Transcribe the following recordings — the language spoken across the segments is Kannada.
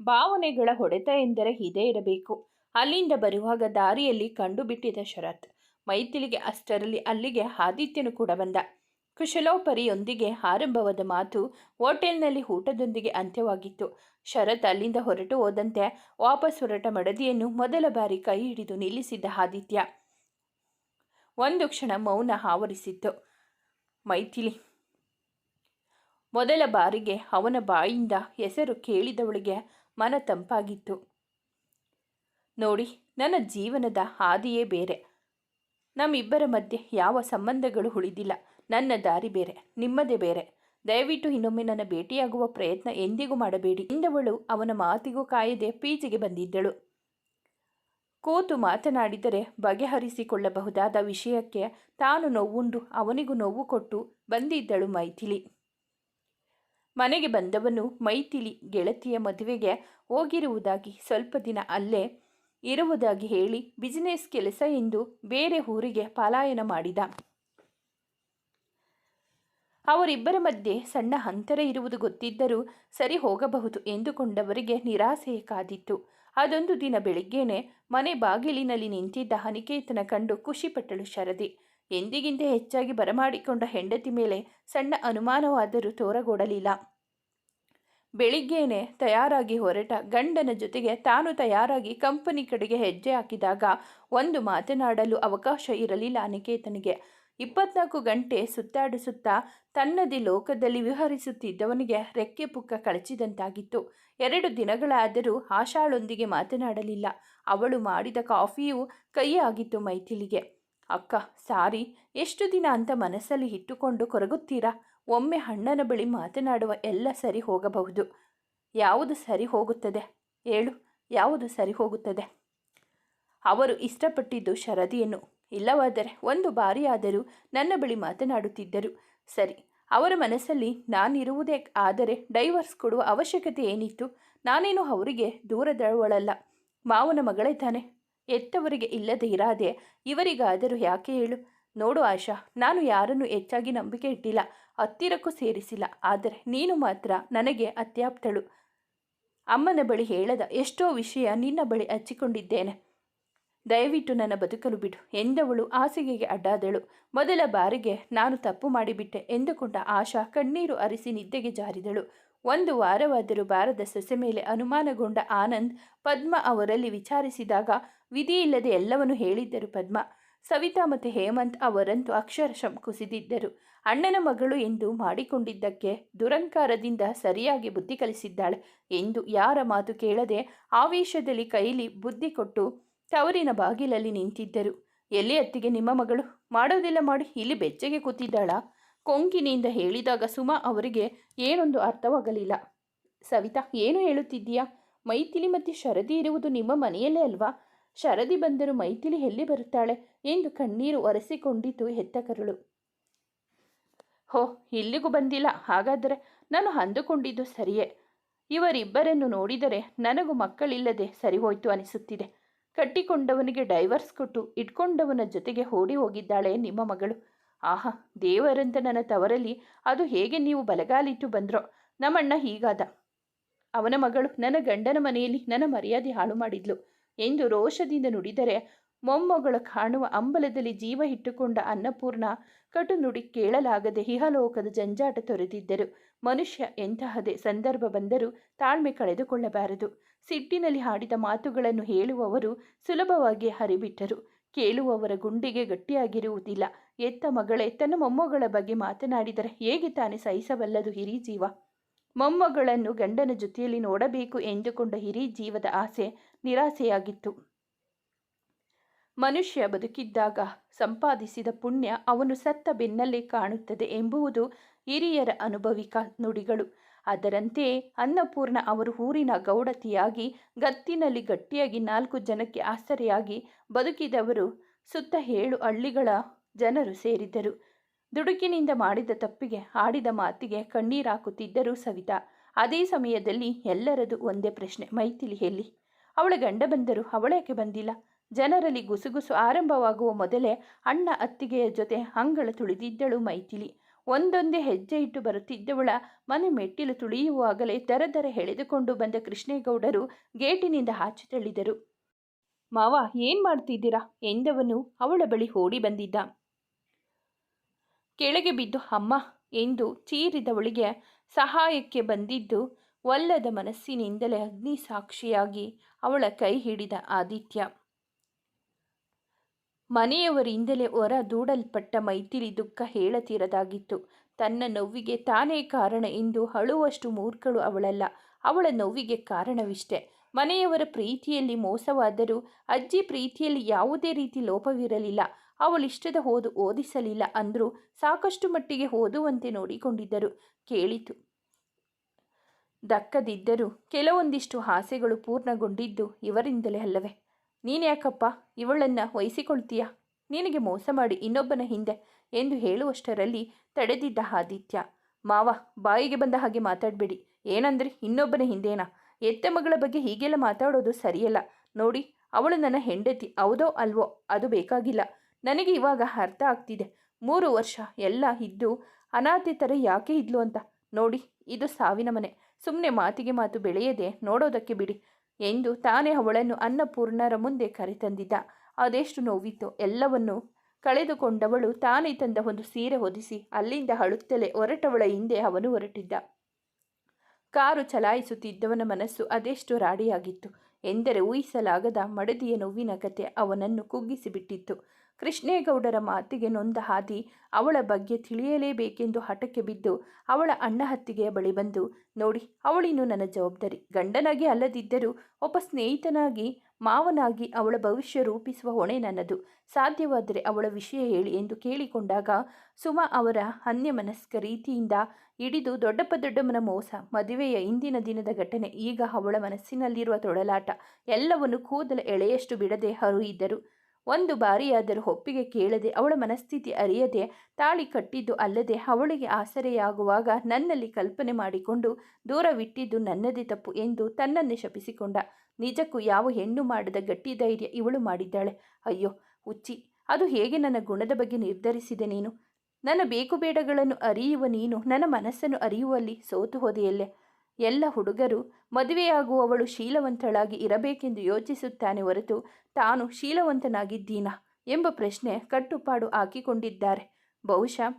ಭಾವನೆಗಳ ಹೊಡೆತ ಎಂದರೆ ಇದೇ ಇರಬೇಕು. ಅಲ್ಲಿಂದ ಬರುವಾಗ ದಾರಿಯಲ್ಲಿ ಕಂಡುಬಿಟ್ಟಿದ್ದ ಶರತ್, ಮೈಥಿಲಿಗೆ ಅಷ್ಟರಲ್ಲಿ ಅಲ್ಲಿಗೆ ಆದಿತ್ಯನು ಕೂಡ ಬಂದ. ಕುಶಲೋಪರಿಯೊಂದಿಗೆ ಆರಂಭವಾದ ಮಾತು ಹೋಟೆಲ್ನಲ್ಲಿ ಊಟದೊಂದಿಗೆ ಅಂತ್ಯವಾಗಿತ್ತು. ಶರತ್ ಅಲ್ಲಿಂದ ಹೊರಟು ಹೋದಂತೆ ವಾಪಸ್ ಹೊರಟ ಮಡದಿಯನ್ನು ಮೊದಲ ಬಾರಿ ಕೈ ಹಿಡಿದು ನಿಲ್ಲಿಸಿದ್ದ ಆದಿತ್ಯ. ಒಂದು ಕ್ಷಣ ಮೌನ ಆವರಿಸಿತ್ತು. ಮೈಥಿಲಿ, ಮೊದಲ ಬಾರಿಗೆ ಅವನ ಬಾಯಿಂದ ಹೆಸರು ಕೇಳಿದವಳಿಗೆ ಮನ ತಂಪಾಗಿತ್ತು. ನೋಡಿ, ನನ್ನ ಜೀವನದ ಹಾದಿಯೇ ಬೇರೆ. ನಮ್ಮಿಬ್ಬರ ಮಧ್ಯೆ ಯಾವ ಸಂಬಂಧಗಳು ಉಳಿದಿಲ್ಲ. ನನ್ನ ದಾರಿ ಬೇರೆ, ನಿಮ್ಮದೇ ಬೇರೆ. ದಯವಿಟ್ಟು ಇನ್ನೊಮ್ಮೆ ನನ್ನ ಭೇಟಿಯಾಗುವ ಪ್ರಯತ್ನ ಎಂದಿಗೂ ಮಾಡಬೇಡಿ. ಇಂದವಳು ಅವನ ಮಾತಿಗೂ ಕಾಯದೆ ಪೀಜಿಗೆ ಬಂದಿದ್ದಳು. ಕೂತು ಮಾತನಾಡಿದರೆ ಬಗೆಹರಿಸಿಕೊಳ್ಳಬಹುದಾದ ವಿಷಯಕ್ಕೆ ತಾನು ನೋವುಂಡು ಅವನಿಗೂ ನೋವು ಕೊಟ್ಟು ಬಂದಿದ್ದಳು ಮೈಥಿಲಿ. ಮನೆಗೆ ಬಂದವನು ಮೈತಿಲಿ ಗೆಳತಿಯ ಮದುವೆಗೆ ಹೋಗಿರುವುದಾಗಿ ಸ್ವಲ್ಪ ದಿನ ಅಲ್ಲೇ ಇರುವುದಾಗಿ ಹೇಳಿ ಬಿಸಿನೆಸ್ ಕೆಲಸ ಎಂದು ಬೇರೆ ಊರಿಗೆ ಪಲಾಯನ ಮಾಡಿದ. ಅವರಿಬ್ಬರ ಮಧ್ಯೆ ಸಣ್ಣ ಅಂತರ ಇರುವುದು ಗೊತ್ತಿದ್ದರೂ ಸರಿ ಹೋಗಬಹುದು ಎಂದುಕೊಂಡವರಿಗೆ ನಿರಾಸೆ ಕಾದಿತ್ತು. ಅದೊಂದು ದಿನ ಬೆಳಿಗ್ಗೆನೆ ಮನೆ ಬಾಗಿಲಿನಲ್ಲಿ ನಿಂತಿದ್ದ ಅನಿಕೇತನ ಕಂಡು ಖುಷಿಪಟ್ಟಳು ಶರದಿ. ಎಂದಿಗಿಂತ ಹೆಚ್ಚಾಗಿ ಬರಮಾಡಿಕೊಂಡ ಹೆಂಡತಿ ಮೇಲೆ ಸಣ್ಣ ಅನುಮಾನವಾದರೂ ತೋರಗೊಡಲಿಲ್ಲ. ಬೆಳಿಗ್ಗೆನೆ ತಯಾರಾಗಿ ಹೊರಟ ಗಂಡನ ಜೊತೆಗೆ ತಾನು ತಯಾರಾಗಿ ಕಂಪನಿ ಕಡೆಗೆ ಹೆಜ್ಜೆ ಹಾಕಿದಾಗ ಒಂದು ಮಾತನಾಡಲು ಅವಕಾಶ ಇರಲಿಲ್ಲ ಅನಿಕೇತನಿಗೆ. ಇಪ್ಪತ್ನಾಲ್ಕು ಗಂಟೆ ಸುತ್ತಾಡಿಸುತ್ತಾ ತನ್ನದೇ ಲೋಕದಲ್ಲಿ ವಿಹರಿಸುತ್ತಿದ್ದವನಿಗೆ ರೆಕ್ಕೆ ಪುಕ್ಕ ಕಳಚಿದಂತಾಗಿತ್ತು. ಎರಡು ದಿನಗಳಾದರೂ ಆಶಾಳೊಂದಿಗೆ ಮಾತನಾಡಲಿಲ್ಲ. ಅವಳು ಮಾಡಿದ ಕಾಫಿಯು ಕೈಯಾಗಿತ್ತು ಮೈಥಿಲಿಗೆ. ಅಕ್ಕ, ಸಾರಿ. ಎಷ್ಟು ದಿನ ಅಂತ ಮನಸ್ಸಲ್ಲಿ ಇಟ್ಟುಕೊಂಡು ಕೊರಗುತ್ತೀರಾ? ಒಮ್ಮೆ ಅಣ್ಣನ ಬಳಿ ಮಾತನಾಡುವ ಎಲ್ಲ ಸರಿ ಹೋಗಬಹುದು. ಯಾವುದು ಸರಿ ಹೋಗುತ್ತದೆ? ಹೇಳು. ಯಾವುದು ಸರಿ ಹೋಗುತ್ತದೆ? ಅವರು ಇಷ್ಟಪಟ್ಟಿದ್ದು ಶರದಿಯನ್ನು ಇಲ್ಲವಾದರೆ ಒಂದು ಬಾರಿಯಾದರೂ ನನ್ನ ಬಳಿ ಮಾತನಾಡುತ್ತಿದ್ದರು. ಸರಿ. ಅವರ ಮನಸ್ಸಲ್ಲಿ ನಾನಿರುವುದೇ ಆದರೆ ಡೈವರ್ಸ್ ಕೊಡುವ ಅವಶ್ಯಕತೆ ಏನಿತ್ತು? ನಾನೇನು ಅವರಿಗೆ ದೂರದವಳಲ್ಲ. ಮಾವನ ಮಗಳೇ ತಾನೆ. ಎತ್ತವರಿಗೆ ಇಲ್ಲದೆ ಇರಾದೆ. ಇವರಿಗಾದರೂ ಯಾಕೆ ಹೇಳು? ನೋಡು ಆಶಾ, ನಾನು ಯಾರನ್ನು ಹೆಚ್ಚಾಗಿ ನಂಬಿಕೆ ಇಟ್ಟಿಲ್ಲ, ಹತ್ತಿರಕ್ಕೂ ಸೇರಿಸಿಲ್ಲ. ಆದರೆ ನೀನು ಮಾತ್ರ ನನಗೆ ಅತ್ಯಾಪ್ತಳು. ಅಮ್ಮನ ಬಳಿ ಹೇಳದ ಎಷ್ಟೋ ವಿಷಯ ನಿನ್ನ ಬಳಿ ಹಚ್ಚಿಕೊಂಡಿದ್ದೇನೆ. ದಯವಿಟ್ಟು ನನ್ನ ಬದುಕಲು ಬಿಡು ಎಂದವಳು ಹಾಸಿಗೆಗೆ ಅಡ್ಡಾದಳು. ಮೊದಲ ಬಾರಿಗೆ ನಾನು ತಪ್ಪು ಮಾಡಿಬಿಟ್ಟೆ ಎಂದುಕೊಂಡ ಆಶಾ ಕಣ್ಣೀರು ಅರಿಸಿ ನಿದ್ದೆಗೆ ಜಾರಿದಳು. ಒಂದು ವಾರವಾದರೂ ಬಾರದ ಸೊಸೆ ಮೇಲೆ ಅನುಮಾನಗೊಂಡ ಆನಂದ್ ಪದ್ಮ ಅವರಲ್ಲಿ ವಿಚಾರಿಸಿದಾಗ, ವಿಧಿ ಇಲ್ಲದೆ ಎಲ್ಲವನ್ನೂ ಹೇಳಿದ್ದರು ಪದ್ಮ. ಸವಿತಾ ಮತ್ತು ಹೇಮಂತ್ ಅವರಂತೂ ಅಕ್ಷರಶಃ ಕುಸಿದಿದ್ದರು ಅಣ್ಣನ ಮಗಳು ಎಂದು ಮಾಡಿಕೊಂಡಿದ್ದಕ್ಕೆ ದುರಂಕಾರದಿಂದ ಸರಿಯಾಗಿ ಬುದ್ಧಿ ಕಲಿಸಿದ್ದಾಳೆ ಎಂದು ಯಾರ ಮಾತು ಕೇಳದೆ ಆವೇಶದಲ್ಲಿ ಕೈಲಿ ಬುದ್ಧಿ ಕೊಟ್ಟು ತವರಿನ ಬಾಗಿಲಲ್ಲಿ ನಿಂತಿದ್ದರು. ಎಲ್ಲಿ ಅತ್ತಿಗೆ ನಿಮ್ಮ ಮಗಳು? ಮಾಡೋದೆಲ್ಲ ಮಾಡಿ, ಇಲ್ಲಿ ಬೆಚ್ಚಗೆ ಕೂತಿದ್ದಾಳ? ಕೊಂಕಿನಿಂದ ಹೇಳಿದಾಗ ಸುಮಾ ಅವರಿಗೆ ಏನೊಂದು ಅರ್ಥವಾಗಲಿಲ್ಲ. ಸವಿತಾ, ಏನು ಹೇಳುತ್ತಿದ್ದೀಯಾ? ಮೈಥಿಲಿ ಮತ್ತು ಶರದಿ ಇರುವುದು ನಿಮ್ಮ ಮನೆಯಲ್ಲೇ ಅಲ್ವಾ? ಶರದಿ ಬಂದರೂ ಮೈಥಿಲಿ ಎಲ್ಲಿ ಬರುತ್ತಾಳೆ ಎಂದು ಕಣ್ಣೀರು ಒರೆಸಿಕೊಂಡಿತು ಹೆತ್ತ ಕರುಳು ಹೋ, ಇಲ್ಲಿಗೂ ಬಂದಿಲ್ಲ. ಹಾಗಾದರೆ ನಾನು ಅಂದುಕೊಂಡಿದ್ದು ಸರಿಯೇ? ಇವರಿಬ್ಬರನ್ನು ನೋಡಿದರೆ ನನಗೂ ಮಕ್ಕಳಿಲ್ಲದೆ ಸರಿ ಹೋಯ್ತು ಅನಿಸುತ್ತಿದೆ. ಕಟ್ಟಿಕೊಂಡವನಿಗೆ ಡೈವರ್ಸ್ ಕೊಟ್ಟು ಇಟ್ಕೊಂಡವನ ಜೊತೆಗೆ ಓಡಿ ಹೋಗಿದ್ದಾಳೆ ನಿಮ್ಮ ಮಗಳು. ಆಹಾ, ದೇವರಂತ ನನ್ನ ತವರಲ್ಲಿ ಅದು ಹೇಗೆ ನೀವು ಬಲಗಾಲಿಟ್ಟು ಬಂದ್ರೋ? ನಮ್ಮಣ್ಣ ಹೀಗಾದ. ಅವನ ಮಗಳು ನನ್ನ ಗಂಡನ ಮನೆಯಲ್ಲಿ ನನ್ನ ಮರ್ಯಾದೆ ಹಾಳು ಮಾಡಿದ್ಲು. ಎಂದು ರೋಷದಿಂದ ನುಡಿದರೆ ಮೊಮ್ಮಗಳು ಕಾಣುವ ಅಂಬಲದಲ್ಲಿ ಜೀವ ಇಟ್ಟುಕೊಂಡ ಅನ್ನಪೂರ್ಣ ಕಟು ನುಡಿ ಕೇಳಲಾಗದೆ ಇಹಲೋಕದ ಜಂಜಾಟ ತೊರೆದಿದ್ದರು. ಮನುಷ್ಯ ಎಂತಹದೇ ಸಂದರ್ಭ ಬಂದರೂ ತಾಳ್ಮೆ ಕಳೆದುಕೊಳ್ಳಬಾರದು. ಸಿಟ್ಟಿನಲ್ಲಿ ಹಾಡಿದ ಮಾತುಗಳನ್ನು ಹೇಳುವವರು ಸುಲಭವಾಗಿ ಹರಿಬಿಟ್ಟರು. ಕೇಳುವವರ ಗುಂಡಿಗೆ ಗಟ್ಟಿಯಾಗಿರುವುದಿಲ್ಲ. ಎತ್ತ ಮಗಳೇ, ತನ್ನ ಮೊಮ್ಮಗಳ ಬಗ್ಗೆ ಮಾತನಾಡಿದರೆ ಹೇಗೆ ತಾನೇ ಸಹಿಸಬಲ್ಲದು ಹಿರಿ ಜೀವ ಮೊಮ್ಮಗಳನ್ನು ಗಂಡನ ಜೊತೆಯಲ್ಲಿ ನೋಡಬೇಕು ಎಂದುಕೊಂಡ ಹಿರಿ ಜೀವದ ಆಸೆ ನಿರಾಸೆಯಾಗಿತ್ತು. ಮನುಷ್ಯ ಬದುಕಿದ್ದಾಗ ಸಂಪಾದಿಸಿದ ಪುಣ್ಯ ಅವನು ಸತ್ತ ಬೆನ್ನಲ್ಲೇ ಕಾಣುತ್ತದೆ ಎಂಬುವುದು ಹಿರಿಯರ ಅನುಭವಿಕ ನುಡಿಗಳು. ಅದರಂತೆಯೇ ಅನ್ನಪೂರ್ಣ ಅವರು ಊರಿನ ಗೌಡತಿಯಾಗಿ, ಗತ್ತಿನಲ್ಲಿ ಗಟ್ಟಿಯಾಗಿ ನಾಲ್ಕು ಜನಕ್ಕೆ ಆಸರೆಯಾಗಿ ಬದುಕಿದವರು ಸುತ್ತ ಏಳು ಹಳ್ಳಿಗಳ ಜನರು ಸೇರಿದ್ದರು. ದುಡುಕಿನಿಂದ ಮಾಡಿದ ತಪ್ಪಿಗೆ, ಆಡಿದ ಮಾತಿಗೆ ಕಣ್ಣೀರಾಕುತ್ತಿದ್ದರು ಸವಿತಾ. ಅದೇ ಸಮಯದಲ್ಲಿ ಎಲ್ಲರದು ಒಂದೇ ಪ್ರಶ್ನೆ ಮೈಥಿಲಿ ಹೇಳಿ ಅವಳ ಗಂಡ ಬಂದರು ಅವಳೇಕೆ ಬಂದಿಲ್ಲ? ಜನರಲ್ಲಿ ಗುಸುಗುಸು ಆರಂಭವಾಗುವ ಮೊದಲೇ ಅಣ್ಣ ಅತ್ತಿಗೆಯ ಜೊತೆ ಅಂಗಳ ತುಳಿದಿದ್ದಳು ಮೈಥಿಲಿ ಒಂದೊಂದೇ ಹೆಜ್ಜೆ ಇಟ್ಟು ಬರುತ್ತಿದ್ದವಳ ಮನೆ ಮೆಟ್ಟಿಲು ತುಳಿಯುವಾಗಲೇ ದರ ದರ ಎಳೆದುಕೊಂಡು ಬಂದ ಕೃಷ್ಣೇಗೌಡರು ಗೇಟಿನಿಂದ ಆಚೆ ತಳ್ಳಿದರು. ಮಾವ, ಏನು ಮಾಡ್ತಿದ್ದೀರಾ? ಎಂದವನು ಅವಳ ಬಳಿ ಓಡಿ ಬಂದಿದ್ದ. ಕೆಳಗೆ ಬಿದ್ದು, ಅಮ್ಮ, ಎಂದು ಚೀರಿದವಳಿಗೆ ಸಹಾಯಕ್ಕೆ ಬಂದಿದ್ದು, ಒಲ್ಲದ ಮನಸ್ಸಿನಿಂದಲೇ ಅಗ್ನಿ ಸಾಕ್ಷಿಯಾಗಿ ಅವಳ ಕೈ ಹಿಡಿದ ಆದಿತ್ಯ. ಮನೆಯವರಿಂದಲೇ ಹೊರ ದೂಡಲ್ಪಟ್ಟ ಮೈತಿಲಿ ದುಃಖ ಹೇಳತೀರದಾಗಿತ್ತು. ತನ್ನ ನೋವಿಗೆ ತಾನೇ ಕಾರಣ ಎಂದು ಅಳುವಷ್ಟು ಮೂರ್ಖಳು ಅವಳಲ್ಲ. ಅವಳ ನೋವಿಗೆ ಕಾರಣವಿಷ್ಟೆ. ಮನೆಯವರ ಪ್ರೀತಿಯಲ್ಲಿ ಮೋಸವಾದರೂ ಅಜ್ಜಿ ಪ್ರೀತಿಯಲ್ಲಿ ಯಾವುದೇ ರೀತಿ ಲೋಪವಿರಲಿಲ್ಲ. ಅವಳಿಷ್ಟದ ಓದು ಓದಿಸಲಿಲ್ಲ ಅಂದರೂ ಸಾಕಷ್ಟು ಮಟ್ಟಿಗೆ ಓದುವಂತೆ ನೋಡಿಕೊಂಡಿದ್ದರು. ಕೇಳಿತು. ದಕ್ಕದಿದ್ದರೂ ಕೆಲವೊಂದಿಷ್ಟು ಆಸೆಗಳು ಪೂರ್ಣಗೊಂಡಿದ್ದು ಇವರಿಂದಲೇ ಅಲ್ಲವೇ? ನೀನ್ಯಾಕಪ್ಪ ಇವಳನ್ನು ವಹಿಸಿಕೊಳ್ತೀಯಾ? ನಿನಗೆ ಮೋಸ ಮಾಡಿ ಇನ್ನೊಬ್ಬನ ಹಿಂದೆ ಎಂದು ಹೇಳುವಷ್ಟರಲ್ಲಿ ತಡೆದಿದ್ದ ಆದಿತ್ಯ. ಮಾವ, ಬಾಯಿಗೆ ಬಂದ ಹಾಗೆ ಮಾತಾಡಬೇಡಿ. ಏನಂದ್ರೆ? ಇನ್ನೊಬ್ಬನ ಹಿಂದೇನಾ? ಎತ್ತ ಮಗಳ ಬಗ್ಗೆ ಹೀಗೆಲ್ಲ ಮಾತಾಡೋದು ಸರಿಯಲ್ಲ. ನೋಡಿ, ಅವಳು ನನ್ನ ಹೆಂಡತಿ. ಹೌದೋ ಅಲ್ವೋ? ಅದು ಬೇಕಾಗಿಲ್ಲ. ನನಗೆ ಇವಾಗ ಅರ್ಥ ಆಗ್ತಿದೆ. ಮೂರು ವರ್ಷ ಎಲ್ಲ ಇದ್ದು ಅನಾಥೆ ಥರ ಯಾಕೆ ಇದ್ಲು ಅಂತ. ನೋಡಿ, ಇದು ಸಾವಿನ ಮನೆ. ಸುಮ್ಮನೆ ಮಾತಿಗೆ ಮಾತು ಬೆಳೆಯದೆ ನೋಡೋದಕ್ಕೆ ಬಿಡಿ ಎಂದು ತಾನೇ ಅವಳನ್ನು ಅನ್ನಪೂರ್ಣರ ಮುಂದೆ ಕರೆತಂದಿದ್ದ. ಅದೆಷ್ಟು ನೋವಿತ್ತು ಎಲ್ಲವನ್ನು ಕಳೆದುಕೊಂಡವಳು ತಾನೇ ತಂದ ಒಂದು ಸೀರೆ ಹೊದಿಸಿ ಅಲ್ಲಿಂದ ಅಳುತ್ತಲೇ ಹೊರಟವಳ ಹಿಂದೆ ಅವನು ಹೊರಟಿದ್ದ. ಕಾರು ಚಲಾಯಿಸುತ್ತಿದ್ದವನ ಮನಸ್ಸು ಅದೆಷ್ಟು ರಾಡಿಯಾಗಿತ್ತು. ಎಂದರೆ ಊಹಿಸಲಾಗದ ಮಡದಿಯ ನೋವಿನ ಕತೆ ಅವನನ್ನು ಕುಗ್ಗಿಸಿಬಿಟ್ಟಿತ್ತು. ಕೃಷ್ಣೇಗೌಡರ ಮಾತಿಗೆ ನೊಂದ ಹಾದಿ ಅವಳ ಬಗ್ಗೆ ತಿಳಿಯಲೇಬೇಕೆಂದು ಹಠಕ್ಕೆ ಬಿದ್ದು ಅವಳ ಅಣ್ಣ ಹತ್ತಿಗೆಯ ಬಳಿ ಬಂದು, ನೋಡಿ, ಅವಳಿನ್ನು ನನ್ನ ಜವಾಬ್ದಾರಿ. ಗಂಡನಾಗಿ ಅಲ್ಲದಿದ್ದರೂ ಒಬ್ಬ ಸ್ನೇಹಿತನಾಗಿ, ಮಾವನಾಗಿ ಅವಳ ಭವಿಷ್ಯ ರೂಪಿಸುವ ಹೊಣೆ ನನ್ನದು. ಸಾಧ್ಯವಾದರೆ ಅವಳ ವಿಷಯ ಹೇಳಿ ಎಂದು ಕೇಳಿಕೊಂಡಾಗ ಸುಮಾ ಅವರ ಅನ್ಯಮನಸ್ಕ ರೀತಿಯಿಂದ ಹಿಡಿದು ದೊಡ್ಡಪ್ಪ ದೊಡ್ಡಮ್ಮನ ಮೋಸ, ಮದುವೆಯ ಇಂದಿನ ದಿನದ ಘಟನೆ, ಈಗ ಅವಳ ಮನಸ್ಸಿನಲ್ಲಿರುವ ತೊಡಲಾಟ, ಎಲ್ಲವನ್ನು ಕೂದಲ ಎಳೆಯಷ್ಟು ಬಿಡದೆ ಹರಿಯಿದ್ದರು ಒಂದು ಬಾರಿಯಾದರೂ ಒಪ್ಪಿಗೆ ಕೇಳದೆ ಅವಳ ಮನಸ್ಥಿತಿ ಅರಿಯದೆ ತಾಳಿ ಕಟ್ಟಿದ್ದು ಅಲ್ಲದೆ ಅವಳಿಗೆ ಆಸರೆಯಾಗುವಾಗ ನನ್ನಲ್ಲಿ ಕಲ್ಪನೆ ಮಾಡಿಕೊಂಡು ದೂರವಿಟ್ಟಿದ್ದು ನನ್ನದೇ ತಪ್ಪು ಎಂದು ತನ್ನನ್ನೇ ಶಪಿಸಿಕೊಂಡ. ನಿಜಕ್ಕೂ ಯಾವ ಹೆಣ್ಣು ಮಾಡದ ಗಟ್ಟಿ ಧೈರ್ಯ ಇವಳು ಮಾಡಿದ್ದಾಳೆ. ಅಯ್ಯೋ, ಹುಚ್ಚಿ, ಅದು ಹೇಗೆ ನನ್ನ ಗುಣದ ಬಗ್ಗೆ ನಿರ್ಧರಿಸಿದೆ ನೀನು? ನನ್ನ ಬೇಕು ಬೇಡಗಳನ್ನು ಅರಿಯುವ ನೀನು, ನನ್ನ ಮನಸ್ಸನ್ನು ಅರಿಯುವಲ್ಲಿ ಸೋತು ಹೋದೆಯಲ್ಲೇ? ಎಲ್ಲ ಹುಡುಗರು ಮದುವೆಯಾಗುವವಳು ಶೀಲವಂತಳಾಗಿ ಇರಬೇಕೆಂದು ಯೋಚಿಸುತ್ತಾನೆ ಹೊರತು ತಾನು ಶೀಲವಂತನಾಗಿದ್ದೀನಾ ಎಂಬ ಪ್ರಶ್ನೆ ಕಟ್ಟುಪಾಡು ಹಾಕಿಕೊಂಡಿದ್ದಾರೆ. ಬಹುಶಃ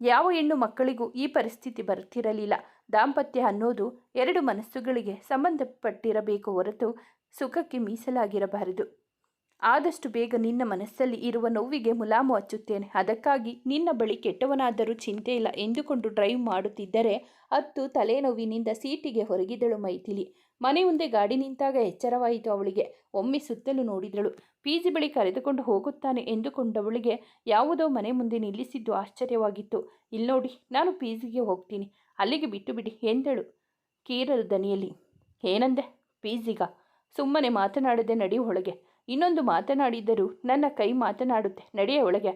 ಯಾವ ಹೆಣ್ಣು ಮಕ್ಕಳಿಗೂ ಈ ಪರಿಸ್ಥಿತಿ ಬರುತ್ತಿರಲಿಲ್ಲ ದಾಂಪತ್ಯ ಅನ್ನೋದು ಎರಡು ಮನಸ್ಸುಗಳಿಗೆ ಸಂಬಂಧಪಟ್ಟಿರಬೇಕು ಹೊರತು ಸುಖಕ್ಕೆ ಮೀಸಲಾಗಿರಬಾರದು. ಆದಷ್ಟು ಬೇಗ ನಿನ್ನ ಮನಸ್ಸಲ್ಲಿ ಇರುವ ನೋವಿಗೆ ಮುಲಾಮು ಹಚ್ಚುತ್ತೇನೆ. ಅದಕ್ಕಾಗಿ ನಿನ್ನ ಬಳಿ ಕೆಟ್ಟವನಾದರೂ ಚಿಂತೆ ಇಲ್ಲ ಎಂದುಕೊಂಡು ಡ್ರೈವ್ ಮಾಡುತ್ತಿದ್ದರೆ ಅತ್ತು ತಲೆನೋವಿನಿಂದ ಸೀಟಿಗೆ ಹೊರಗಿದಳು ಮೈಥಿಲಿ. ಮನೆ ಮುಂದೆ ಗಾಡಿ ನಿಂತಾಗ ಎಚ್ಚರವಾಯಿತು ಅವಳಿಗೆ. ಒಮ್ಮೆ ಸುತ್ತಲೂ ನೋಡಿದಳು. ಪೀಜಿ ಬಳಿ ಕರೆದುಕೊಂಡು ಹೋಗುತ್ತಾನೆ ಎಂದುಕೊಂಡವಳಿಗೆ ಯಾವುದೋ ಮನೆ ಮುಂದೆ ನಿಲ್ಲಿಸಿದ್ದು ಆಶ್ಚರ್ಯವಾಗಿತ್ತು. ಇಲ್ಲಿ ನೋಡಿ, ನಾನು ಪೀಜಿಗೆ ಹೋಗ್ತೀನಿ. ಅಲ್ಲಿಗೆ ಬಿಟ್ಟು ಬಿಡಿ ಎಂದಳು ಕೀರಲು ದನಿಯಲ್ಲಿ. ಏನಂದೆ? ಪೀಜಿಗ ಸುಮ್ಮನೆ ಮಾತನಾಡದೆ ನಡಿ ಒಳಗೆ. ಇನ್ನೊಂದು ಮಾತನಾಡಿದರೂ ನನ್ನ ಕೈ ಮಾತನಾಡುತ್ತೆ. ನಡೆಯ ಒಳಗೆ.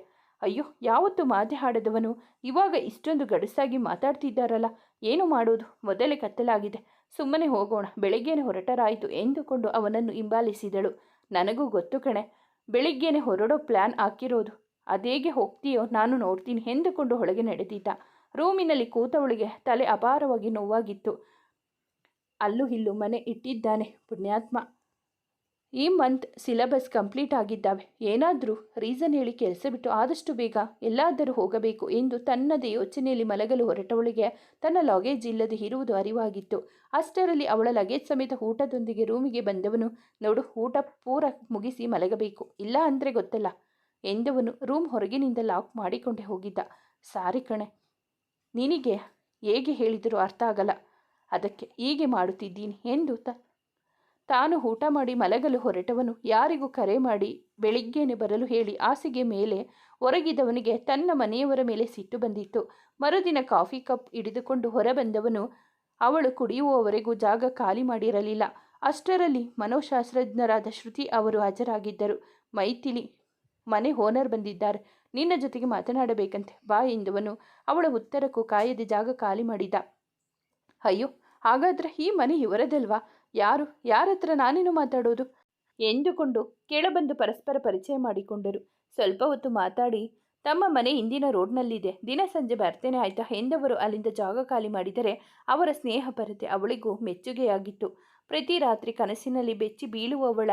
ಅಯ್ಯೋ, ಯಾವತ್ತು ಮಾತೆ ಹಾಡದವನು. ಇವಾಗ ಇಷ್ಟೊಂದು ಗಡಸಾಗಿ ಮಾತಾಡ್ತಿದ್ದಾರಲ್ಲ. ಏನು ಮಾಡೋದು? ಮೊದಲೇ ಕತ್ತಲಾಗಿದೆ. ಸುಮ್ಮನೆ ಹೋಗೋಣ. ಬೆಳಗ್ಗೆನೆ ಹೊರಟರಾಯಿತು ಎಂದುಕೊಂಡು ಅವನನ್ನು ಹಿಂಬಾಲಿಸಿದಳು. ನನಗೂ ಗೊತ್ತು ಕಣೆ. ಬೆಳಿಗ್ಗೆನೆ ಹೊರಡೋ ಪ್ಲ್ಯಾನ್ ಹಾಕಿರೋದು. ಅದೇಗೆ ಹೋಗ್ತೀಯೋ ನಾನು ನೋಡ್ತೀನಿ ಎಂದುಕೊಂಡು ಹೊಳಗೆ ನಡೆದಿದ್ದ. ರೂಮಿನಲ್ಲಿ ಕೂತವಳಿಗೆ ತಲೆ ಅಪಾರವಾಗಿ ನೋವಾಗಿತ್ತು. ಅಲ್ಲೂ ಇಲ್ಲೂ ಮನೆ ಇಟ್ಟಿದ್ದಾನೆ ಪುಣ್ಯಾತ್ಮ. ಈ ಮಂತ್ ಸಿಲೆಬಸ್ ಕಂಪ್ಲೀಟ್ ಆಗಿದ್ದಾವೆ. ಏನಾದರೂ ರೀಸನ್ ಹೇಳಿ ಕೆಲಸ ಬಿಟ್ಟು ಆದಷ್ಟು ಬೇಗ ಎಲ್ಲಾದರೂ ಹೋಗಬೇಕು ಎಂದು ತನ್ನದೇ ಯೋಚನೆಯಲ್ಲಿ ಮಲಗಲು ಹೊರಟವಳಿಗೆ ತನ್ನ ಲಗೇಜ್ ಇಲ್ಲದೆ ಇರುವುದು ಅರಿವಾಗಿತ್ತು. ಅಷ್ಟರಲ್ಲಿ ಅವಳ ಲಗೇಜ್ ಸಮೇತ ಊಟದೊಂದಿಗೆ ರೂಮಿಗೆ ಬಂದವನು, ನೋಡು, ಊಟ ಪೂರ ಮುಗಿಸಿ ಮಲಗಬೇಕು. ಇಲ್ಲ ಅಂದರೆ ಗೊತ್ತಲ್ಲ, ಎಂದವನು ರೂಮ್ ಹೊರಗಿನಿಂದ ಲಾಕ್ ಮಾಡಿಕೊಂಡೇ ಹೋಗಿದ್ದ. ಸಾರಿ ಕಣೆ, ನಿನಗೆ ಹೇಗೆ ಹೇಳಿದರೂ ಅರ್ಥ ಆಗಲ್ಲ. ಅದಕ್ಕೆ ಹೀಗೆ ಮಾಡುತ್ತಿದ್ದೀನಿ, ಎಂದು ತ ತಾನು ಊಟ ಮಾಡಿ ಮಲಗಲು ಹೊರಟವನು. ಯಾರಿಗೂ ಕರೆ ಮಾಡಿ ಬೆಳಿಗ್ಗೆನೆ ಬರಲು ಹೇಳಿ ಆಸಿಗೆ ಮೇಲೆ ಹೊರಗಿದವನಿಗೆ ತನ್ನ ಮನೆಯವರ ಮೇಲೆ ಸಿಟ್ಟು ಬಂದಿತ್ತು. ಮರುದಿನ ಕಾಫಿ ಕಪ್ ಹಿಡಿದುಕೊಂಡು ಹೊರಬಂದವನು, ಅವಳು ಕುಡಿಯುವವರೆಗೂ ಜಾಗ ಖಾಲಿ ಮಾಡಿರಲಿಲ್ಲ. ಅಷ್ಟರಲ್ಲಿ ಮನೋಶಾಸ್ತ್ರಜ್ಞರಾದ ಶ್ರುತಿ ಅವರು ಹಾಜರಾಗಿದ್ದರು. ಮೈಥಿಲಿ ಮನೆ ಓನರ್ ಬಂದಿದ್ದಾರೆ. ನಿನ್ನ ಜೊತೆಗೆ ಮಾತನಾಡಬೇಕಂತೆ. ಬಾ ಎಂದವನು. ಅವಳ ಉತ್ತರಕ್ಕೂ ಕಾಯದೆ ಜಾಗ ಖಾಲಿ ಮಾಡಿದ. ಅಯ್ಯೋ, ಹಾಗಾದ್ರೆ ಈ ಮನೆ ಇವರದಲ್ವಾ? ಯಾರು? ಯಾರ ಹತ್ರ ನಾನೇನು ಮಾತಾಡೋದು? ಎಂದುಕೊಂಡು ಕೆಳಬಂದು ಪರಸ್ಪರ ಪರಿಚಯ ಮಾಡಿಕೊಂಡರು. ಸ್ವಲ್ಪ ಹೊತ್ತು ಮಾತಾಡಿ, ತಮ್ಮ ಮನೆ ಇಂದಿನ ರೋಡ್ನಲ್ಲಿದೆ. ದಿನ ಸಂಜೆ ಬರ್ತೇನೆ ಆಯ್ತಾ ಎಂದವರು ಅಲ್ಲಿಂದ ಜಾಗ ಖಾಲಿ ಮಾಡಿದರೆ ಅವರ ಸ್ನೇಹ ಬರತೆ ಅವಳಿಗೂ ಮೆಚ್ಚುಗೆಯಾಗಿತ್ತು. ಪ್ರತಿ ರಾತ್ರಿ ಕನಸಿನಲ್ಲಿ ಬೆಚ್ಚಿ ಬೀಳುವವಳ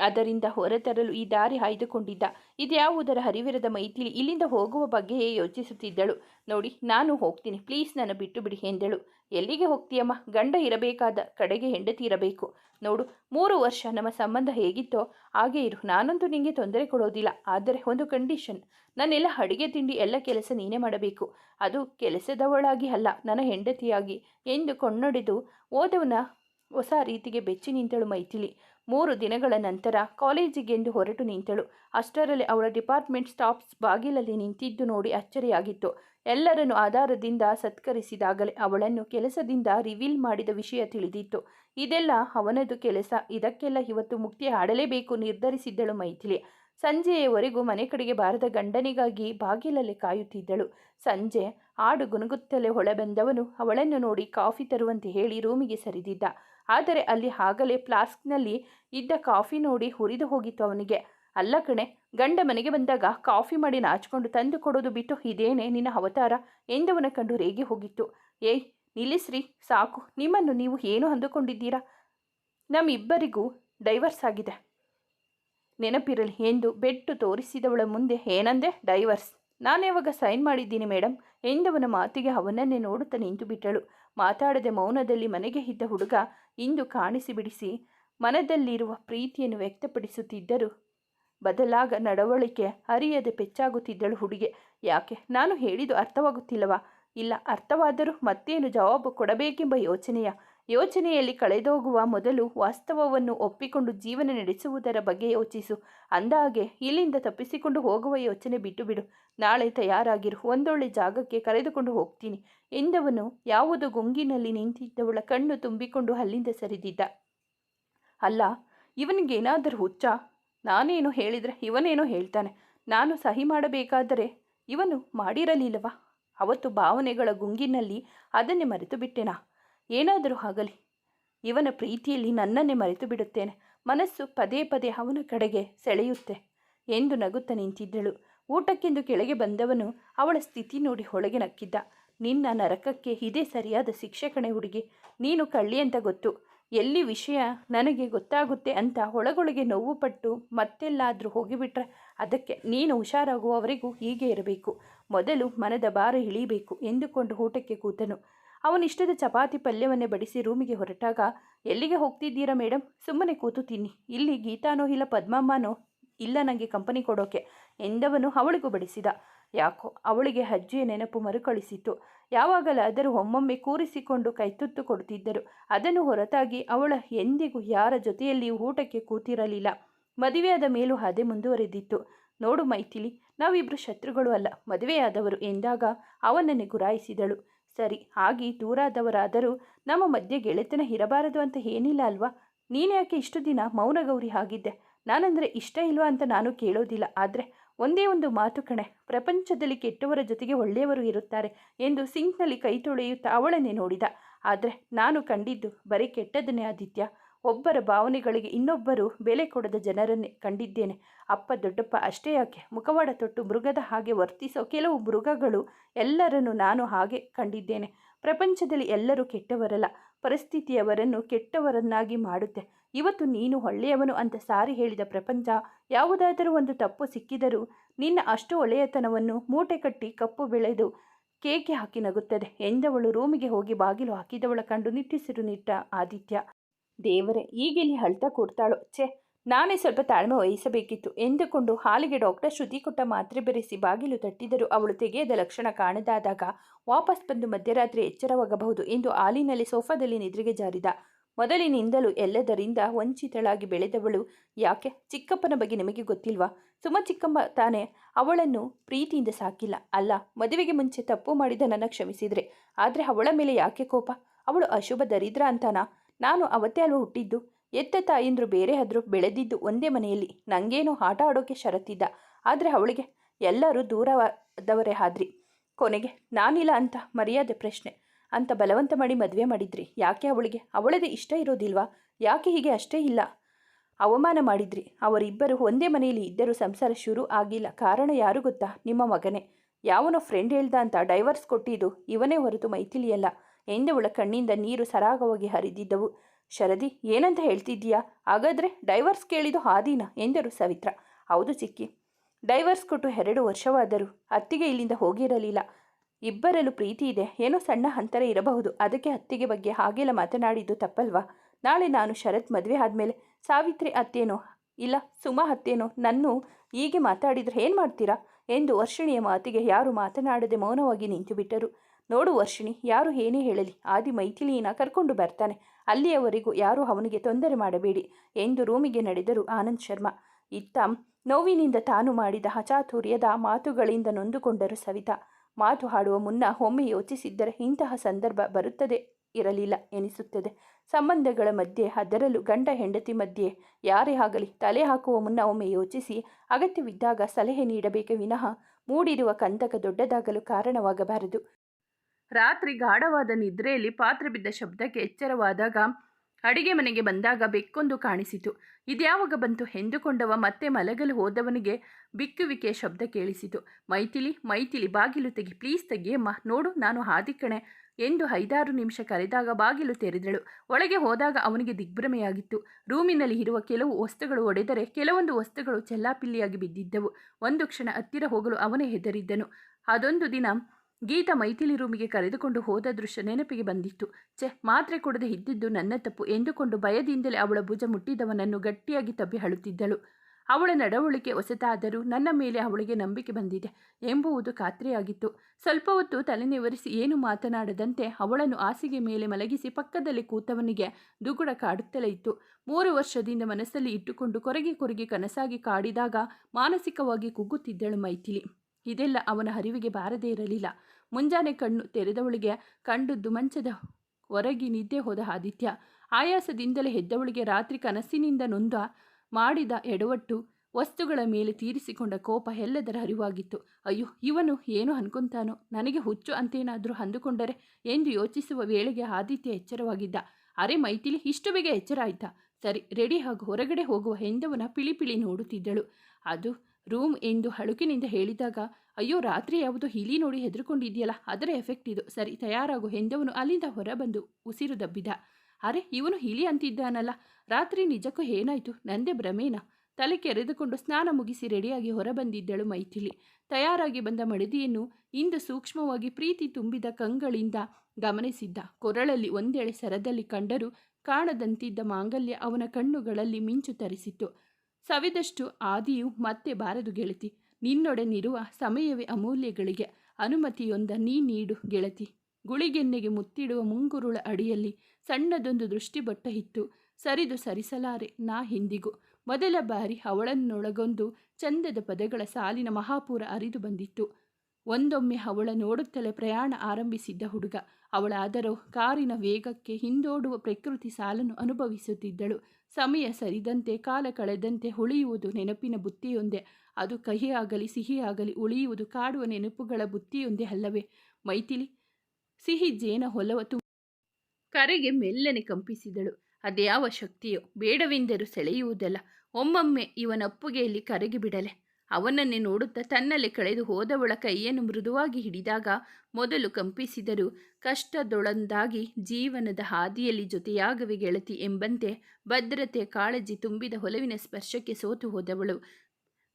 ಅದರಿಂದ ಹೊರತರಲು ಈ ದಾರಿ ಆಯ್ದುಕೊಂಡಿದ್ದ. ಇದ್ಯಾವುದರ ಹರಿವಿರದ ಮೈಥಿಲಿ ಇಲ್ಲಿಂದ ಹೋಗುವ ಬಗ್ಗೆಯೇ ಯೋಚಿಸುತ್ತಿದ್ದಳು. ನೋಡಿ, ನಾನು ಹೋಗ್ತೀನಿ. ಪ್ಲೀಸ್ ನನ್ನ ಬಿಟ್ಟು ಬಿಡಿ ಎಂದಳು. ಎಲ್ಲಿಗೆ ಹೋಗ್ತೀಯಮ್ಮ? ಗಂಡ ಇರಬೇಕಾದ ಕಡೆಗೆ ಹೆಂಡತಿ ಇರಬೇಕು. ನೋಡು, ಮೂರು ವರ್ಷ ನಮ್ಮ ಸಂಬಂಧ ಹೇಗಿತ್ತೋ ಹಾಗೆ ಇರು. ನಾನಂತೂ ನಿಮಗೆ ತೊಂದರೆ ಕೊಡೋದಿಲ್ಲ. ಆದರೆ ಒಂದು ಕಂಡೀಷನ್. ನನ್ನೆಲ್ಲ ಅಡಿಗೆ ತಿಂಡಿ ಎಲ್ಲ ಕೆಲಸ ನೀನೇ ಮಾಡಬೇಕು. ಅದು ಕೆಲಸದವಳಾಗಿ ಅಲ್ಲ, ನನ್ನ ಹೆಂಡತಿಯಾಗಿ. ಎಂದು ಕೊಂಡೊಡೆದು ಓದವನ ಹೊಸ ರೀತಿಗೆ ಬೆಚ್ಚಿ ನಿಂತಳು ಮೈಥಿಲಿ. ಮೂರು ದಿನಗಳ ನಂತರ ಕಾಲೇಜಿಗೆಂದು ಹೊರಟು ನಿಂತಳು. ಅಷ್ಟರಲ್ಲಿ ಅವಳ ಡಿಪಾರ್ಟ್ಮೆಂಟ್ ಸ್ಟಾಫ್ಸ್ ಬಾಗಿಲಲ್ಲಿ ನಿಂತಿದ್ದು ನೋಡಿ ಅಚ್ಚರಿಯಾಗಿತ್ತು. ಎಲ್ಲರನ್ನು ಆಧಾರದಿಂದ ಸತ್ಕರಿಸಿದಾಗಲೇ ಅವಳನ್ನು ಕೆಲಸದಿಂದ ರಿವೀಲ್ ಮಾಡಿದ ವಿಷಯ ತಿಳಿದಿತ್ತು. ಇದೆಲ್ಲ ಅವನದು ಕೆಲಸ. ಇದಕ್ಕೆಲ್ಲ ಇವತ್ತು ಮುಕ್ತಿ ಆಡಲೇಬೇಕು ನಿರ್ಧರಿಸಿದ್ದಳು ಮೈಥಿಲಿ. ಸಂಜೆಯವರೆಗೂ ಮನೆ ಕಡೆಗೆ ಬಾರದ ಗಂಡನಿಗಾಗಿ ಬಾಗಿಲಲ್ಲಿ ಕಾಯುತ್ತಿದ್ದಳು. ಸಂಜೆ ಹಾಡು ಗುನುಗುತ್ತಲೇ ಹೊಳೆ ಬಂದವನು ಅವಳನ್ನು ನೋಡಿ ಕಾಫಿ ತರುವಂತೆ ಹೇಳಿ ರೂಮಿಗೆ ಸರಿದಿದ್ದ. ಆದರೆ ಅಲ್ಲಿ ಆಗಲೇ ಫ್ಲಾಸ್ಕ್ನಲ್ಲಿ ಇದ್ದ ಕಾಫಿ ನೋಡಿ ಹುರಿದು ಹೋಗಿತ್ತು ಅವನಿಗೆ. ಅಲ್ಲ ಕಣೆ, ಗಂಡ ಮನೆಗೆ ಬಂದಾಗ ಕಾಫಿ ಮಾಡಿ ನಾಚಿಕೊಂಡು ತಂದು ಕೊಡೋದು ಬಿಟ್ಟು ಇದೇನೆ ನಿನ್ನ ಅವತಾರ? ಎಂದವನ ಕಂಡು ರೇಗಿ ಹೋಗಿತ್ತು. ಏಯ್, ನಿಲ್ಲಿಸ್ರಿ, ಸಾಕು. ನಿಮ್ಮನ್ನು ನೀವು ಏನು ಅಂದುಕೊಂಡಿದ್ದೀರಾ? ನಮ್ಮಿಬ್ಬರಿಗೂ ಡೈವರ್ಸ್ ಆಗಿದೆ. ನೆನಪಿರಲಿ, ಎಂದು ಬೆಟ್ಟು ತೋರಿಸಿದವಳ ಮುಂದೆ, ಏನಂದೆ? ಡೈವರ್ಸ್. ನಾನು ಯಾವಾಗ ಸೈನ್ ಮಾಡಿದ್ದೀನಿ ಮೇಡಮ್ ಎಂದವನ ಮಾತಿಗೆ ಅವನನ್ನೇ ನೋಡುತ್ತಾ ನಿಂತು ಬಿಟ್ಟಳು ಮಾತಾಡದೆ ಮೌನದಲ್ಲಿ ಮನೆಗೆ ಇದ್ದ ಹುಡುಗ ಇಂದು ಕಾಣಿಸಿಬಿಡಿಸಿ ಮನದಲ್ಲಿರುವ ಪ್ರೀತಿಯನ್ನು ವ್ಯಕ್ತಪಡಿಸುತ್ತಿದ್ದರು. ಬದಲಾಗ ನಡವಳಿಕೆ ಅರಿಯದೆ ಪೆಚ್ಚಾಗುತ್ತಿದ್ದಳು ಹುಡುಗಿ. ಯಾಕೆ? ನಾನು ಹೇಳಿದು ಅರ್ಥವಾಗುತ್ತಿಲ್ಲವಾ? ಇಲ್ಲ, ಅರ್ಥವಾದರೂ ಮತ್ತೇನು ಜವಾಬು ಕೊಡಬೇಕೆಂಬ ಯೋಚನೆಯ ಯೋಚನೆಯಲ್ಲಿ ಕಳೆದೋಗುವ ಮೊದಲು ವಾಸ್ತವವನ್ನು ಒಪ್ಪಿಕೊಂಡು ಜೀವನ ನಡೆಸುವುದರ ಬಗ್ಗೆ ಯೋಚಿಸು. ಅಂದಾಗೆ ಇಲ್ಲಿಂದ ತಪ್ಪಿಸಿಕೊಂಡು ಹೋಗುವ ಯೋಚನೆ ಬಿಟ್ಟು ಬಿಡು ನಾಳೆ ತಯಾರಾಗಿರು. ಒಂದೊಳ್ಳೆ ಜಾಗಕ್ಕೆ ಕರೆದುಕೊಂಡು ಹೋಗ್ತೀನಿ. ಎಂದವನು ಯಾವುದು ಗುಂಗಿನಲ್ಲಿ ನಿಂತಿದ್ದವಳ ಕಣ್ಣು ತುಂಬಿಕೊಂಡು ಅಲ್ಲಿಂದ ಸರಿದಿದ್ದ. ಅಲ್ಲ, ಇವನಿಗೇನಾದರೂ ಹುಚ್ಚ? ನಾನೇನು ಹೇಳಿದರೆ ಇವನೇನೋ ಹೇಳ್ತಾನೆ. ನಾನು ಸಹಿ ಮಾಡಬೇಕಾದರೆ ಇವನು ಮಾಡಿರಲಿಲ್ಲವಾ? ಅವತ್ತು ಭಾವನೆಗಳ ಗುಂಗಿನಲ್ಲಿ ಅದನ್ನೇ ಮರೆತು ಬಿಟ್ಟೆನಾ ಏನಾದರೂ ಆಗಲಿ, ಇವನ ಪ್ರೀತಿಯಲ್ಲಿ ನನ್ನನ್ನೇ ಮರೆತು ಬಿಡುತ್ತೇನೆ. ಮನಸ್ಸು ಪದೇ ಪದೇ ಅವನ ಕಡೆಗೆ ಸೆಳೆಯುತ್ತೆ ಎಂದು ನಗುತ್ತ ನಿಂತಿದ್ದಳು. ಊಟಕ್ಕೆಂದು ಕೆಳಗೆ ಬಂದವನು ಅವಳ ಸ್ಥಿತಿ ನೋಡಿ ಹೊಳಗೆ ನಕ್ಕಿದ್ದ. ನಿನ್ನ ನರಕಕ್ಕೆ ಇದೇ ಸರಿಯಾದ ಶಿಕ್ಷಕಣೆ ಹುಡುಗಿ. ನೀನು ಕಳ್ಳಿ ಅಂತ ಗೊತ್ತು. ಎಲ್ಲಿ ವಿಷಯ ನನಗೆ ಗೊತ್ತಾಗುತ್ತೆ ಅಂತ ಒಳಗೊಳಗೆ ನೋವು ಪಟ್ಟು ಮತ್ತೆಲ್ಲಾದರೂ ಹೋಗಿಬಿಟ್ರೆ ಅದಕ್ಕೆ ನೀನು ಹುಷಾರಾಗುವವರೆಗೂ ಹೀಗೆ ಇರಬೇಕು. ಮೊದಲು ಮನದ ಭಾರ ಇಳಿಬೇಕು ಎಂದುಕೊಂಡು ಊಟಕ್ಕೆ ಕೂತನು. ಅವನಿಷ್ಟದ ಚಪಾತಿ ಪಲ್ಯವನ್ನೇ ಬಡಿಸಿ ರೂಮಿಗೆ ಹೊರಟಾಗ, ಎಲ್ಲಿಗೆ ಹೋಗ್ತಿದ್ದೀರಾ ಮೇಡಮ್ ಸುಮ್ಮನೆ ಕೂತು ತಿನ್ನಿ. ಇಲ್ಲಿ ಗೀತಾನೋ ಇಲ್ಲ ಪದ್ಮಮ್ಮನೋ ಇಲ್ಲ ನನಗೆ ಕಂಪನಿ ಕೊಡೋಕೆ ಎಂದವನು ಅವಳಿಗೂ ಬಡಿಸಿದ. ಯಾಕೋ ಅವಳಿಗೆ ಅಜ್ಜಿಯ ನೆನಪು ಮರುಕಳಿಸಿತು. ಯಾವಾಗಲಾದರೂ ಒಮ್ಮೊಮ್ಮೆ ಕೂರಿಸಿಕೊಂಡು ಕೈತುತ್ತು ಕೊಡುತ್ತಿದ್ದರು. ಅದನ್ನು ಹೊರತಾಗಿ ಅವಳ ಎಂದಿಗೂ ಯಾರ ಜೊತೆಯಲ್ಲಿ ಊಟಕ್ಕೆ ಕೂತಿರಲಿಲ್ಲ. ಮದುವೆಯಾದ ಮೇಲೂ ಅದೇ ಮುಂದುವರೆದಿತ್ತು. ನೋಡು ಮೈಥಿಲಿ ನಾವಿಬ್ಬರು ಶತ್ರುಗಳು ಅಲ್ಲ, ಮದುವೆಯಾದವರು ಎಂದಾಗ ಅವನನ್ನೇ ಗುರಾಯಿಸಿದಳು. ಸರಿ, ಹಾಗೆ ದೂರಾದವರಾದರೂ ನಮ್ಮ ಮಧ್ಯೆ ಗೆಳೆತನ ಇರಬಾರದು ಅಂತ ಏನಿಲ್ಲ ಅಲ್ವಾ? ನೀನು ಯಾಕೆ ಇಷ್ಟು ದಿನ ಮೌನಗೌರಿ ಆಗಿದ್ದೆ? ನಾನಂದರೆ ಇಷ್ಟ ಇಲ್ವಾ ಅಂತ ನಾನು ಕೇಳೋದಿಲ್ಲ. ಆದರೆ ಒಂದೇ ಒಂದು ಮಾತು ಕಣೆ, ಪ್ರಪಂಚದಲ್ಲಿ ಕೆಟ್ಟವರ ಜೊತೆಗೆ ಒಳ್ಳೆಯವರು ಇರುತ್ತಾರೆ ಎಂದು ಸಿಂಕ್ನಲ್ಲಿ ಕೈ ತೊಳೆಯುತ್ತಾ ಅವಳನ್ನೇ ನೋಡಿದ. ಆದರೆ ನಾನು ಕಂಡಿದ್ದು ಬರೀ ಕೆಟ್ಟದನ್ನೇ ಆದಿತ್ಯ. ಒಬ್ಬರ ಭಾವನೆಗಳಿಗೆ ಇನ್ನೊಬ್ಬರು ಬೆಲೆ ಕೊಡದ ಜನರನ್ನೇ ಕಂಡಿದ್ದೇನೆ. ಅಪ್ಪ, ದೊಡ್ಡಪ್ಪ ಅಷ್ಟೇ ಯಾಕೆ? ಮುಖವಾಡ ತೊಟ್ಟು ಮೃಗದ ಹಾಗೆ ವರ್ತಿಸೋ ಕೆಲವು ಮೃಗಗಳು ಎಲ್ಲರನ್ನು ನಾನು ಹಾಗೆ ಕಂಡಿದ್ದೇನೆ. ಪ್ರಪಂಚದಲ್ಲಿ ಎಲ್ಲರೂ ಕೆಟ್ಟವರಲ್ಲ. ಪರಿಸ್ಥಿತಿಯವರನ್ನು ಕೆಟ್ಟವರನ್ನಾಗಿ ಮಾಡುತ್ತೆ. ಇವತ್ತು ನೀನು ಒಳ್ಳೆಯವನು ಅಂತ ಸಾರಿ ಹೇಳಿದ ಪ್ರಪಂಚ, ಯಾವುದಾದರೂ ಒಂದು ತಪ್ಪು ಸಿಕ್ಕಿದರೂ ನಿನ್ನ ಅಷ್ಟು ಒಳ್ಳೆಯತನವನ್ನು ಮೂಟೆ ಕಟ್ಟಿ ಕಪ್ಪು ಬೆಳೆದು ಕೇಕೆ ಹಾಕಿ ನಗುತ್ತದೆ. ಎಂದವಳು ರೂಮಿಗೆ ಹೋಗಿ ಬಾಗಿಲು ಹಾಕಿದವಳ ಕಂಡು ನಿಟ್ಟಿಸಿರು ನಿಟ್ಟ ಆದಿತ್ಯ. ದೇವರೇ, ಈಗಿಲ್ಲಿ ಅಳ್ತಾ ಕೊಡ್ತಾಳೋ ಛೆ, ನಾನೇ ಸ್ವಲ್ಪ ತಾಳ್ಮೆ ವಹಿಸಬೇಕಿತ್ತು ಎಂದುಕೊಂಡು ಹಾಲಿಗೆ ಡಾಕ್ಟರ್ ಶ್ರುತಿ ಕೊಟ್ಟ ಮಾತ್ರೆ ಬೆರೆಸಿ ಬಾಗಿಲು ತಟ್ಟಿದರೂ ಅವಳು ತೆಗೆಯದ ಲಕ್ಷಣ ಕಾಣದಾದಾಗ ವಾಪಸ್ ಬಂದು ಮಧ್ಯರಾತ್ರಿ ಎಚ್ಚರವಾಗಬಹುದು ಎಂದು ಹಾಲಿನಲ್ಲಿ ಸೋಫಾದಲ್ಲಿ ನಿದ್ರೆಗೆ ಜಾರಿದ. ಮೊದಲಿನಿಂದಲೂ ಎಲ್ಲದರಿಂದ ವಂಚಿತಳಾಗಿ ಬೆಳೆದವಳು ಯಾಕೆ? ಚಿಕ್ಕಪ್ಪನ ಬಗ್ಗೆ ನಿಮಗೆ ಗೊತ್ತಿಲ್ವಾ? ಸುಮ ಚಿಕ್ಕಮ್ಮ ತಾನೇ ಅವಳನ್ನು ಪ್ರೀತಿಯಿಂದ ಸಾಕಿಲ್ಲ. ಅಲ್ಲ, ಮದುವೆಗೆ ಮುಂಚೆ ತಪ್ಪು ಮಾಡಿದ ನನ್ನ ಕ್ಷಮಿಸಿದ್ರೆ. ಆದರೆ ಅವಳ ಮೇಲೆ ಯಾಕೆ ಕೋಪ? ಅವಳು ಅಶುಭ ದರಿದ್ರ ಅಂತಾನಾ? ನಾನು ಅವತ್ತೇ ಅಲ್ವ ಹುಟ್ಟಿದ್ದು? ಎತ್ತ ತಾಯಿಂದ್ರು ಬೇರೆ ಆದರೂ ಬೆಳೆದಿದ್ದು ಒಂದೇ ಮನೆಯಲ್ಲಿ. ನನಗೇನು ಆಟ ಆಡೋಕ್ಕೆ ಷರತ್ತಿದ್ದ. ಆದರೆ ಅವಳಿಗೆ ಎಲ್ಲರೂ ದೂರವಾದವರೇ ಆದ್ರಿ. ಕೊನೆಗೆ, ನಾನಿಲ್ಲ ಅಂತ ಮರ್ಯಾದೆ ಪ್ರಶ್ನೆ. ಅಂತ ಬಲವಂತ ಮಾಡಿ ಮದುವೆ ಮಾಡಿದ್ರಿ. ಯಾಕೆ ಅವಳಿಗೆ? ಅವಳದೇ ಇಷ್ಟ ಇರೋದಿಲ್ವಾ? ಯಾಕೆ ಹೀಗೆ ಅಷ್ಟೇ ಇಲ್ಲ? ಅವಮಾನ ಮಾಡಿದ್ರಿ. ಅವರಿಬ್ಬರು ಒಂದೇ ಮನೆಯಲ್ಲಿ ಇದ್ದರೂ ಸಂಸಾರ ಶುರು ಆಗಿಲ್ಲ. ಕಾರಣ ಯಾರು ಗೊತ್ತಾ? ನಿಮ್ಮ ಮಗನೇ. ಯಾವನೋ ಫ್ರೆಂಡ್ ಹೇಳ್ದ ಅಂತ ಡೈವರ್ಸ್ ಕೊಟ್ಟಿದ್ದು ಇವನೇ ಹೊರತು ಮೈಥಿಲಿಯಲ್ಲ. ಎಂದವಳ ಕಣ್ಣಿಂದ ನೀರು ಸರಾಗವಾಗಿ ಹರಿದಿದ್ದವು. ಶರದಿ, ಏನಂತ ಹೇಳ್ತಿದ್ದೀಯಾ? ಹಾಗಾದ್ರೆ ಡೈವರ್ಸ್ ಕೇಳಿದು ಹಾದಿನ? ಎಂದರು ಸವಿತ್ರ. ಹೌದು ಚಿಕ್ಕಿ. ಡೈವರ್ಸ್ ಕೊಟ್ಟು ಎರಡು ವರ್ಷವಾದರೂ ಅತ್ತಿಗೆ ಇಲ್ಲಿಂದ ಹೋಗಿರಲಿಲ್ಲ. ಇಬ್ಬರಲ್ಲೂ ಪ್ರೀತಿ ಇದೆ. ಏನೋ ಸಣ್ಣ ಹಂತರ ಇರಬಹುದು. ಅದಕ್ಕೆ ಅತ್ತಿಗೆ ಬಗ್ಗೆ ಹಾಗೆಲ್ಲ ಮಾತನಾಡಿದ್ದು ತಪ್ಪಲ್ವಾ? ನಾಳೆ ನಾನು ಶರತ್ ಮದುವೆ ಆದಮೇಲೆ ಸಾವಿತ್ರಿ ಅತ್ತೇನೋ, ಇಲ್ಲ ಸುಮಾ ಅತ್ತೇನೋ, ನನ್ನೂ ಹೀಗೆ ಮಾತಾಡಿದ್ರೆ ಏನು ಮಾಡ್ತೀರಾ? ಎಂದು ವರ್ಷಿಣಿಯ ಮಾತಿಗೆ ಯಾರು ಮಾತನಾಡದೆ ಮೌನವಾಗಿ ನಿಂತು ಬಿಟ್ಟರು ನೋಡು ವರ್ಷಿಣಿ, ಯಾರು ಏನೇ ಹೇಳಲಿ, ಆದಿ ಮೈಥಿಲಿಯನ್ನ ಕರ್ಕೊಂಡು ಬರ್ತಾನೆ. ಅಲ್ಲಿಯವರೆಗೂ ಯಾರೂ ಅವನಿಗೆ ತೊಂದರೆ ಮಾಡಬೇಡಿ ಎಂದು ರೂಮಿಗೆ ನಡೆದರು ಆನಂದ್ ಶರ್ಮಾ. ಇತ್ತ ನೋವಿನಿಂದ ತಾನು ಮಾಡಿದ ಹಚಾತುರ್ಯದ ಮಾತುಗಳಿಂದ ನೊಂದುಕೊಂಡರು ಸವಿತಾ. ಮಾತು ಹಾಡುವ ಮುನ್ನ ಒಮ್ಮೆ ಯೋಚಿಸಿದ್ದರೆ ಇಂತಹ ಸಂದರ್ಭ ಬರುತ್ತದೆ ಇರಲಿಲ್ಲ ಎನಿಸುತ್ತದೆ. ಸಂಬಂಧಗಳ ಮಧ್ಯೆ, ಅದರಲ್ಲೂ ಗಂಡ ಹೆಂಡತಿ ಮಧ್ಯೆ, ಯಾರೇ ಆಗಲಿ ತಲೆ ಹಾಕುವ ಮುನ್ನ ಒಮ್ಮೆ ಯೋಚಿಸಿ ಅಗತ್ಯವಿದ್ದಾಗ ಸಲಹೆ ನೀಡಬೇಕೆ ವಿನಃ ಮೂಡಿರುವ ಕಂದಕ ದೊಡ್ಡದಾಗಲು ಕಾರಣವಾಗಬಾರದು. ರಾತ್ರಿ ಗಾಢವಾದ ನಿದ್ರೆಯಲ್ಲಿ ಪಾತ್ರೆ ಬಿದ್ದ ಶಬ್ದಕ್ಕೆ ಎಚ್ಚರವಾದಾಗ ಅಡಿಗೆ ಮನೆಗೆ ಬಂದಾಗ ಬೆಕ್ಕೊಂದು ಕಾಣಿಸಿತು. ಇದ್ಯಾವಾಗ ಬಂತು ಎಂದುಕೊಂಡವ ಮತ್ತೆ ಮಲಗಲು ಹೋದವನಿಗೆ ಬಿಕ್ಕುವಿಕೆಯ ಶಬ್ದ ಕೇಳಿಸಿತು. ಮೈಥಿಲಿ ಮೈಥಿಲಿ, ಬಾಗಿಲು ತೆಗಿ ಪ್ಲೀಸ್ ತೆಗಿಯಮ್ಮ ನೋಡು, ನಾನು ಹಾದಿಕಣೆ ಎಂದು ಐದಾರು ನಿಮಿಷ ಕರೆದಾಗ ಬಾಗಿಲು ತೆರೆದಳು. ಒಳಗೆ ಹೋದಾಗ ಅವನಿಗೆ ದಿಗ್ಭ್ರಮೆಯಾಗಿತ್ತು. ರೂಮಿನಲ್ಲಿ ಇರುವ ಕೆಲವು ವಸ್ತುಗಳು ಒಡೆದರೆ ಕೆಲವೊಂದು ವಸ್ತುಗಳು ಚೆಲ್ಲಾಪಿಲ್ಲಿಯಾಗಿ ಬಿದ್ದಿದ್ದವು. ಒಂದು ಕ್ಷಣ ಹತ್ತಿರ ಹೋಗಲು ಅವನೇ ಹೆದರಿದ್ದನು. ಅದೊಂದು ದಿನ ಗೀತಾ ಮೈಥಿಲಿ ರೂಮಿಗೆ ಕರೆದುಕೊಂಡು ಹೋದ ದೃಶ್ಯ ನೆನಪಿಗೆ ಬಂದಿತ್ತು. ಛೆ, ಮಾತ್ರೆ ಕೊಡದೆ ಇದ್ದಿದ್ದು ನನ್ನ ತಪ್ಪು ಎಂದುಕೊಂಡು ಭಯದಿಂದಲೇ ಅವಳ ಭುಜ ಮುಟ್ಟಿದವನನ್ನು ಗಟ್ಟಿಯಾಗಿ ತಬ್ಬಿ ಹಳುತ್ತಿದ್ದಳು ಅವಳ ನಡವಳಿಕೆ ಹೊಸತಾದರೂ ನನ್ನ ಮೇಲೆ ಅವಳಿಗೆ ನಂಬಿಕೆ ಬಂದಿದೆ ಎಂಬುವುದು ಖಾತ್ರಿಯಾಗಿತ್ತು. ಸ್ವಲ್ಪ ಹೊತ್ತು ತಲೆನಿವರಿಸಿ ಏನು ಮಾತನಾಡದಂತೆ ಅವಳನ್ನು ಹಾಸಿಗೆ ಮೇಲೆ ಮಲಗಿಸಿ ಪಕ್ಕದಲ್ಲಿ ಕೂತವನಿಗೆ ದುಗುಡ ಕಾಡುತ್ತಲೇ ಇತ್ತು. ಮೂರು ವರ್ಷದಿಂದ ಮನಸ್ಸಲ್ಲಿ ಇಟ್ಟುಕೊಂಡು ಕೊರಗಿ ಕೊರಗಿ ಕನಸಾಗಿ ಕಾಡಿದಾಗ ಮಾನಸಿಕವಾಗಿ ಕುಗ್ಗುತ್ತಿದ್ದಳು ಮೈಥಿಲಿ. ಇದೆಲ್ಲ ಅವನ ಹರಿವಿಗೆ ಬಾರದೇ ಇರಲಿಲ್ಲ. ಮುಂಜಾನೆ ಕಣ್ಣು ತೆರೆದವಳಿಗೆ ಕಂಡದ್ದು ಮಂಚದ ಹೊರಗಿ ನಿದ್ದೆ ಹೋದ ಆದಿತ್ಯ. ಆಯಾಸದಿಂದಲೇ ಹೆದ್ದವಳಿಗೆ ರಾತ್ರಿ ಕನಸಿನಿಂದ ನೊಂದ ಮಾಡಿದ ಎಡವಟ್ಟು ವಸ್ತುಗಳ ಮೇಲೆ ತೀರಿಸಿಕೊಂಡ ಕೋಪ ಎಲ್ಲದರ ಅರಿವಾಗಿತ್ತು ಅಯ್ಯೋ, ಇವನು ಏನು ಅನ್ಕೊಂತಾನೋ? ನನಗೆ ಹುಚ್ಚು ಅಂತೇನಾದರೂ ಅಂದುಕೊಂಡರೆ ಎಂದು ಯೋಚಿಸುವ ವೇಳೆಗೆ ಆದಿತ್ಯ ಎಚ್ಚರವಾಗಿದ್ದ. ಅರೆ ಮೈಥಿಲಿ, ಇಷ್ಟು ಬೇಗ ಎಚ್ಚರ ಆಯ್ತಾ? ಸರಿ, ರೆಡಿ ಹಾಗೂ ಹೊರಗಡೆ ಹೋಗುವ ಹೆಂದವನ ಪಿಳಿ ಪಿಳಿ ನೋಡುತ್ತಿದ್ದಳು. ಅದು ರೂಮ್ ಎಂದು ಹಳುಕಿನಿಂದ ಹೇಳಿದಾಗ, ಅಯ್ಯೋ, ರಾತ್ರಿ ಯಾವುದು ಹಿಲಿ ನೋಡಿ ಹೆದರ್ಕೊಂಡಿದೆಯಲ್ಲ, ಅದರ ಎಫೆಕ್ಟ್ ಇದು. ಸರಿ, ತಯಾರಾಗು, ಎಂದವನು ಅಲ್ಲಿಂದ ಹೊರಬಂದು ಉಸಿರು ದಬ್ಬಿದ. ಅರೆ, ಇವನು ಹಿಲಿ ಅಂತಿದ್ದಾನಲ್ಲ, ರಾತ್ರಿ ನಿಜಕ್ಕೂ ಏನಾಯಿತು? ನಂದೇ ಭ್ರಮೇನ? ತಲೆ ಕೆರೆದುಕೊಂಡು ಸ್ನಾನ ಮುಗಿಸಿ ರೆಡಿಯಾಗಿ ಹೊರಬಂದಿದ್ದಳು ಮೈಥಿಲಿ. ತಯಾರಾಗಿ ಬಂದ ಮಡದಿಯನ್ನು ಇಂದು ಸೂಕ್ಷ್ಮವಾಗಿ ಪ್ರೀತಿ ತುಂಬಿದ ಕಂಗಳಿಂದ ಗಮನಿಸಿದ್ದ. ಕೊರಳಲ್ಲಿ ಒಂದೆಳೆ ಸರದಲ್ಲಿ ಕಂಡರೂ ಕಾಣದಂತಿದ್ದ ಮಾಂಗಲ್ಯ ಅವನ ಕಣ್ಣುಗಳಲ್ಲಿ ಮಿಂಚು ತರಿಸಿತ್ತು. ಸವಿದಷ್ಟು ಆದಿಯು ಮತ್ತೆ ಬಾರದು ಗೆಳತಿ. ನಿನ್ನೊಡನಿರುವ ಸಮಯವೇ ಅಮೂಲ್ಯಗಳಿಗೆ. ಅನುಮತಿಯೊಂದ ನೀ ನೀಡು ಗೆಳತಿ. ಗುಳಿಗೆನ್ನೆಗೆ ಮುತ್ತಿಡುವ ಮುಂಗುರುಳ ಅಡಿಯಲ್ಲಿ ಸಣ್ಣದೊಂದು ದೃಷ್ಟಿಬೊಟ್ಟ ಇತ್ತು. ಸರಿದು ಸರಿಸಲಾರೆ ನಾ ಹಿಂದಿಗೂ. ಮೊದಲ ಬಾರಿ ಅವಳನ್ನೊಳಗೊಂದು ಚಂದದ ಪದಗಳ ಸಾಲಿನ ಮಹಾಪೂರ ಅರಿದು ಬಂದಿತ್ತು. ಒಂದೊಮ್ಮೆ ಅವಳ ನೋಡುತ್ತಲೇ ಪ್ರಯಾಣ ಆರಂಭಿಸಿದ್ದ ಹುಡುಗ. ಅವಳಾದರೂ ಕಾರಿನ ವೇಗಕ್ಕೆ ಹಿಂದೋಡುವ ಪ್ರಕೃತಿ ಸಾಲನ್ನು ಅನುಭವಿಸುತ್ತಿದ್ದಳು. ಸಮಯ ಸರಿದಂತೆ ಕಾಲ ಕಳೆದಂತೆ ಉಳಿಯುವುದು ನೆನಪಿನ ಬುತ್ತಿಯೊಂದೇ. ಅದು ಕಹಿಯಾಗಲಿ ಸಿಹಿಯಾಗಲಿ ಉಳಿಯುವುದು ಕಾಡುವ ನೆನಪುಗಳ ಬುತ್ತಿಯೊಂದೇ ಅಲ್ಲವೇ. ಮೈಥಿಲಿ, ಸಿಹಿ ಜೇನ ಹೊಲವ ಕರೆಗೆ ಮೆಲ್ಲನೆ ಕಂಪಿಸಿದಳು. ಅದ್ಯಾವ ಶಕ್ತಿಯೋ, ಬೇಡವೆಂದರೂ ಸೆಳೆಯುವುದಲ್ಲ. ಒಮ್ಮೊಮ್ಮೆ ಇವನಪ್ಪುಗೆಯಲ್ಲಿ ಕರಗಿ ಬಿಡಲೆ. ಅವನನ್ನೇ ನೋಡುತ್ತಾ ತನ್ನಲ್ಲಿ ಕಳೆದು ಹೋದವಳ ಕೈಯನ್ನು ಮೃದುವಾಗಿ ಹಿಡಿದಾಗ ಮೊದಲು ಕಂಪಿಸಿದರು, ಕಷ್ಟದೊಳಂದಾಗಿ ಜೀವನದ ಹಾದಿಯಲ್ಲಿ ಜೊತೆಯಾಗವೆ ಗೆಳತಿ ಎಂಬಂತೆ ಭದ್ರತೆ ಕಾಳಜಿ ತುಂಬಿದ ಹೊಲವಿನ ಸ್ಪರ್ಶಕ್ಕೆ ಸೋತು ಹೋದವಳು.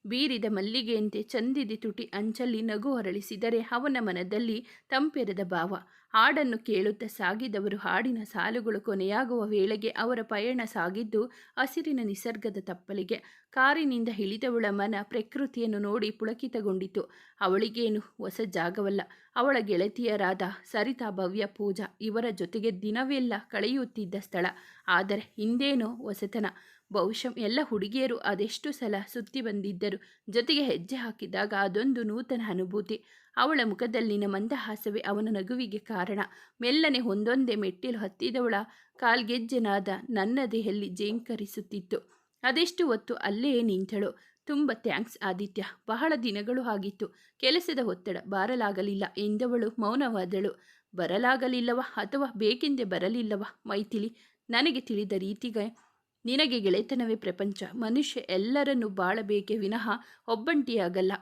ಬೀರಿದ ಮಲ್ಲಿಗೆಯಂತೆ ಚಂದಿದಿ ತುಟಿ ಅಂಚಲ್ಲಿ ನಗು ಹೊರಳಿಸಿದರೆ ಅವನ ಮನದಲ್ಲಿ ತಂಪೆರೆದ ಭಾವ. ಹಾಡನ್ನು ಕೇಳುತ್ತಾ ಸಾಗಿದವರು ಹಾಡಿನ ಸಾಲುಗಳು ಕೊನೆಯಾಗುವ ವೇಳೆಗೆ ಅವರ ಪಯಣ ಸಾಗಿದ್ದು ಹಸಿರಿನ ನಿಸರ್ಗದ ತಪ್ಪಲಿಗೆ. ಕಾರಿನಿಂದ ಇಳಿದವಳ ಮನ ಪ್ರಕೃತಿಯನ್ನು ನೋಡಿ ಪುಳಕಿತಗೊಂಡಿತು. ಅವಳಿಗೇನು ಹೊಸ ಜಾಗವಲ್ಲ. ಅವಳ ಗೆಳತಿಯರಾದ ಸರಿತಾ, ಭವ್ಯ, ಪೂಜಾ ಇವರ ಜೊತೆಗೆ ದಿನವೆಲ್ಲ ಕಳೆಯುತ್ತಿದ್ದ ಸ್ಥಳ. ಆದರೆ ಹಿಂದೇನೋ ಹೊಸತನ. ಬಹುಶಃ ಎಲ್ಲ ಹುಡುಗಿಯರು ಅದೆಷ್ಟು ಸಲ ಸುತ್ತಿ ಬಂದಿದ್ದರು. ಜೊತೆಗೆ ಹೆಜ್ಜೆ ಹಾಕಿದಾಗ ಅದೊಂದು ನೂತನ ಅನುಭೂತಿ. ಅವಳ ಮುಖದಲ್ಲಿನ ಮಂದಹಾಸವೇ ಅವನ ನಗುವಿಗೆ ಕಾರಣ. ಮೆಲ್ಲನೆ ಒಂದೊಂದೇ ಮೆಟ್ಟಿಲು ಹತ್ತಿದವಳ ಕಾಲ್ಗೆಜ್ಜೆನಾದ ನನ್ನ ದೇಹಲ್ಲಿ ಜೇಂಕರಿಸುತ್ತಿತ್ತು. ಅದೆಷ್ಟು ಹೊತ್ತು ಅಲ್ಲೇ ನಿಂತಳು. ತುಂಬ ಥ್ಯಾಂಕ್ಸ್ ಆದಿತ್ಯ. ಬಹಳ ದಿನಗಳು ಆಗಿತ್ತು. ಕೆಲಸದ ಒತ್ತಡ ಬಾರಲಾಗಲಿಲ್ಲ ಎಂದವಳು ಮೌನವಾದಳು. ಬರಲಾಗಲಿಲ್ಲವ ಅಥವಾ ಬೇಕೆಂದೇ ಬರಲಿಲ್ಲವ ಮೈಥಿಲಿ? ನನಗೆ ತಿಳಿದ ರೀತಿಗೆ ನಿನಗೆ ಗೆಳೆತನವೇ ಪ್ರಪಂಚ. ಮನುಷ್ಯ ಎಲ್ಲರನ್ನೂ ಬಾಳಬೇಕೆ ವಿನಃ ಒಬ್ಬಂಟಿಯಾಗಲ್ಲ.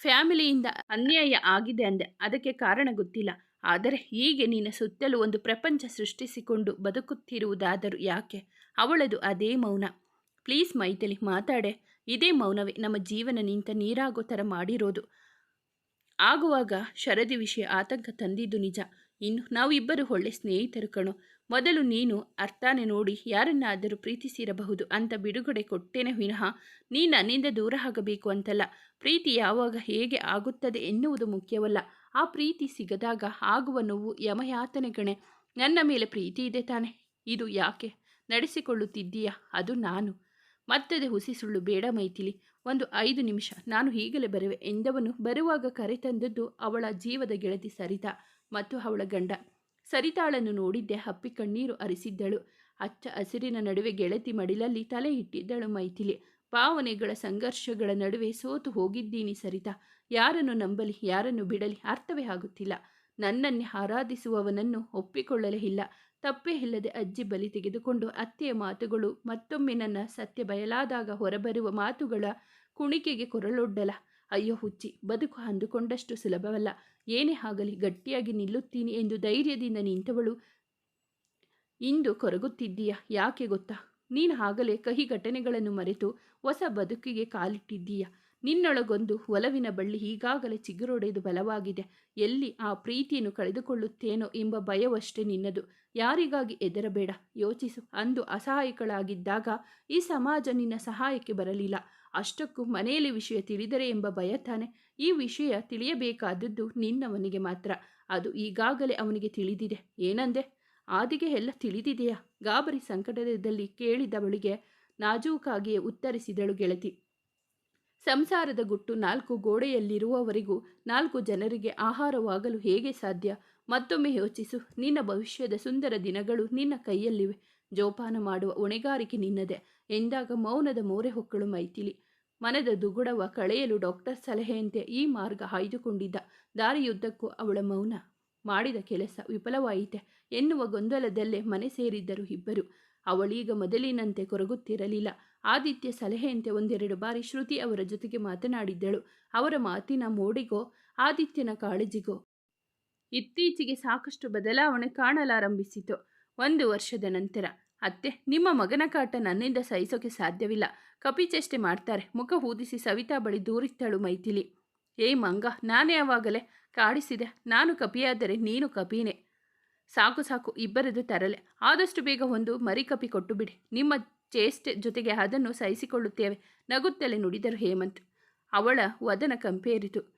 ಫ್ಯಾಮಿಲಿಯಿಂದ ಅನ್ಯಾಯ ಆಗಿದೆ ಅಂದೆ. ಅದಕ್ಕೆ ಕಾರಣ ಗೊತ್ತಿಲ್ಲ. ಆದರೆ ಹೀಗೆ ನಿನ್ನ ಸುತ್ತಲೂ ಒಂದು ಪ್ರಪಂಚ ಸೃಷ್ಟಿಸಿಕೊಂಡು ಬದುಕುತ್ತಿರುವುದಾದರೂ ಯಾಕೆ? ಅವಳದು ಅದೇ ಮೌನ. ಪ್ಲೀಸ್ ಮೈತಲಿ ಮಾತಾಡೆ. ಇದೇ ಮೌನವೇ ನಮ್ಮ ಜೀವನ ನಿಂತ ನೀರಾಗೋ ಥರ ಮಾಡಿರೋದು. ಆಗುವಾಗ ಶರದಿ ವಿಷಯ ಆತಂಕ ತಂದಿದ್ದು ನಿಜ. ಇನ್ನು ನಾವಿಬ್ಬರು ಒಳ್ಳೆ ಸ್ನೇಹಿತರು ಕಣೋ. ಮೊದಲು ನೀನು ಅರ್ಥಾನೆ ನೋಡಿ ಯಾರನ್ನಾದರೂ ಪ್ರೀತಿಸಿರಬಹುದು ಅಂತ ಬಿಡುಗಡೆ ಕೊಟ್ಟೇನೆ ವಿನಃ ನೀ ನನ್ನಿಂದ ದೂರ ಆಗಬೇಕು ಅಂತಲ್ಲ. ಪ್ರೀತಿ ಯಾವಾಗ ಹೇಗೆ ಆಗುತ್ತದೆ ಎನ್ನುವುದು ಮುಖ್ಯವಲ್ಲ. ಆ ಪ್ರೀತಿ ಸಿಗದಾಗ ಆಗುವ ನೋವು ಯಮಯಾತನೆ ಗಣೆ. ನನ್ನ ಮೇಲೆ ಪ್ರೀತಿ ಇದೆ ತಾನೆ. ಇದು ಯಾಕೆ ನಡೆಸಿಕೊಳ್ಳುತ್ತಿದ್ದೀಯಾ? ಅದು ನಾನು. ಮತ್ತದೆ ಹುಸಿ ಸುಳ್ಳು ಬೇಡ ಮೈಥಿಲಿ. ಒಂದು ಐದು ನಿಮಿಷ. ನಾನು ಹೀಗಲೇ ಬರುವೆ ಎಂದವನು ಬರುವಾಗ ಕರೆತಂದದ್ದು ಅವಳ ಜೀವದ ಗೆಳತಿ ಸರಿತಾ ಮತ್ತು ಅವಳ ಗಂಡ. ಸರಿತಾಳನ್ನು ನೋಡಿದ್ದೆ ಹಪ್ಪಿ ಕಣ್ಣೀರು ಅರಿಸಿದ್ದಳು. ಅಚ್ಚ ಹಸಿರಿನ ನಡುವೆ ಗೆಳತಿ ಮಡಿಲಲ್ಲಿ ತಲೆ ಇಟ್ಟಿದ್ದಳು ಮೈಥಿಲಿ. ಭಾವನೆಗಳ ಸಂಘರ್ಷಗಳ ನಡುವೆ ಸೋತು ಹೋಗಿದ್ದೀನಿ ಸರಿತಾ. ಯಾರನ್ನು ನಂಬಲಿ, ಯಾರನ್ನು ಬಿಡಲಿ ಅರ್ಥವೇ ಆಗುತ್ತಿಲ್ಲ. ನನ್ನನ್ನೇ ಆರಾಧಿಸುವವನನ್ನು ಒಪ್ಪಿಕೊಳ್ಳಲೇ ಇಲ್ಲ. ತಪ್ಪೇ ಇಲ್ಲದೆ ಅಜ್ಜಿ ಬಲಿ ತೆಗೆದುಕೊಂಡು ಅತ್ತೆಯ ಮಾತುಗಳು ಮತ್ತೊಮ್ಮೆ ನನ್ನ ಸತ್ಯ ಬಯಲಾದಾಗ ಹೊರಬರುವ ಮಾತುಗಳ ಕುಣಿಕೆಗೆ ಕೊರಳೊಡ್ಡಲ. ಅಯ್ಯೋ ಹುಚ್ಚಿ, ಬದುಕು ಅಂದುಕೊಂಡಷ್ಟು ಸುಲಭವಲ್ಲ. ಏನೇ ಆಗಲಿ ಗಟ್ಟಿಯಾಗಿ ನಿಲ್ಲುತ್ತೀನಿ ಎಂದು ಧೈರ್ಯದಿಂದ ನಿಂತವಳು, ಇಂದು ಕೊರಗುತ್ತಿದ್ದೀಯ? ಯಾಕೆ ಗೊತ್ತಾ? ನೀನು ಆಗಲೇ ಕಹಿ ಘಟನೆಗಳನ್ನು ಮರೆತು ಹೊಸ ಬದುಕಿಗೆ ಕಾಲಿಟ್ಟಿದ್ದೀಯ? ನಿನ್ನೊಳಗೊಂದು ಒಲವಿನ ಬಳ್ಳಿ ಈಗಾಗಲೇ ಚಿಗುರೊಡೆದು ಬಲವಾಗಿದೆ. ಎಲ್ಲಿ ಆ ಪ್ರೀತಿಯನ್ನು ಕಳೆದುಕೊಳ್ಳುತ್ತೇನೋ ಎಂಬ ಭಯವಷ್ಟೇ ನಿನ್ನದು. ಯಾರಿಗಾಗಿ ಎದರಬೇಡ ಯೋಚಿಸು. ಅಂದು ಅಸಹಾಯಕಳಾಗಿದ್ದಾಗ ಈ ಸಮಾಜ ನಿನ್ನ ಸಹಾಯಕ್ಕೆ ಬರಲಿಲ್ಲ. ಅಷ್ಟಕ್ಕೂ ಮನೆಯಲ್ಲಿ ವಿಷಯ ತಿಳಿದರೆ ಎಂಬ ಭಯ ತಾನೆ. ಈ ವಿಷಯ ತಿಳಿಯಬೇಕಾದದ್ದು ನಿನ್ನವನಿಗೆ ಮಾತ್ರ. ಅದು ಈಗಾಗಲೇ ಅವನಿಗೆ ತಿಳಿದಿದೆ. ಏನಂದೆ? ಆದಿಗೆ ಎಲ್ಲ ತಿಳಿದಿದೆಯಾ? ಗಾಬರಿ ಸಂಕಟದಲ್ಲಿ ಕೇಳಿದವಳಿಗೆ ನಾಜೂಕಾಗಿಯೇ ಉತ್ತರಿಸಿದಳು ಗೆಳತಿ. ಸಂಸಾರದ ಗುಟ್ಟು ನಾಲ್ಕು ಗೋಡೆಯಲ್ಲಿರುವವರೆಗೂ ನಾಲ್ಕು ಜನರಿಗೆ ಆಹಾರವಾಗಲು ಹೇಗೆ ಸಾಧ್ಯ? ಮತ್ತೊಮ್ಮೆ ಯೋಚಿಸು. ನಿನ್ನ ಭವಿಷ್ಯದ ಸುಂದರ ದಿನಗಳು ನಿನ್ನ ಕೈಯಲ್ಲಿವೆ. ಜೋಪಾನ ಮಾಡುವ ಹೊಣೆಗಾರಿಕೆ ನಿನ್ನದೆ. ಎಂದಾಗ ಮೌನದ ಮೋರೆ ಹೊಕ್ಕಳು ಮೈಥಿಲಿ. ಮನದ ದುಗುಡವ ಕಳೆಯಲು ಡಾಕ್ಟರ್ ಸಲಹೆಯಂತೆ ಈ ಮಾರ್ಗ ಹಾಯ್ದುಕೊಂಡಿದ್ದ ದಾರಿಯುದ್ದಕ್ಕೂ ಅವಳ ಮೌನ ಮಾಡಿದ ಕೆಲಸ ವಿಫಲವಾಯಿತೆ ಎನ್ನುವ ಗೊಂದಲದಲ್ಲೇ ಮನೆ ಸೇರಿದ್ದರು ಇಬ್ಬರು. ಅವಳೀಗ ಮೊದಲಿನಂತೆ ಕೊರಗುತ್ತಿರಲಿಲ್ಲ. ಆದಿತ್ಯ ಸಲಹೆಯಂತೆ ಒಂದೆರಡು ಬಾರಿ ಶ್ರುತಿ ಅವರ ಜೊತೆಗೆ ಮಾತನಾಡಿದ್ದಳು. ಅವರ ಮಾತಿನ ಮೋಡಿಗೋ, ಆದಿತ್ಯನ ಕಾಳಜಿಗೋ, ಇತ್ತೀಚೆಗೆ ಸಾಕಷ್ಟು ಬದಲಾವಣೆ ಕಾಣಲಾರಂಭಿಸಿತು. ಒಂದು ವರ್ಷದ ನಂತರ ಅತ್ತೆ, ನಿಮ್ಮ ಮಗನ ಕಾಟ ನನ್ನಿಂದ ಸಹಿಸೋಕೆ ಸಾಧ್ಯವಿಲ್ಲ. ಕಪಿಚೇಷ್ಟೆ ಮಾಡ್ತಾರೆ. ಮುಖ ಊದಿಸಿ ಸವಿತಾ ಬಳಿ ದೂರಿತ್ತಳು ಮೈಥಿಲಿ. ಏಯ್ ಮಂಗ, ನಾನೇ ಯಾವಾಗಲೇ ಕಾಡಿಸಿದೆ. ನಾನು ಕಪಿಯಾದರೆ ನೀನು ಕಪಿನೇ. ಸಾಕು ಸಾಕು, ಇಬ್ಬರದು ತರಲೆ. ಆದಷ್ಟು ಬೇಗ ಒಂದು ಮರಿ ಕಪಿ ಕೊಟ್ಟು ಬಿಡಿ. ನಿಮ್ಮ ಚೇಷ್ಟೆ ಜೊತೆಗೆ ಅದನ್ನು ಸಹಿಸಿಕೊಳ್ಳುತ್ತೇವೆ. ನಗುತ್ತಲೇ ನುಡಿದರು ಹೇಮಂತ್. ಅವಳ ವದನ ಕಂಪೇರಿತು.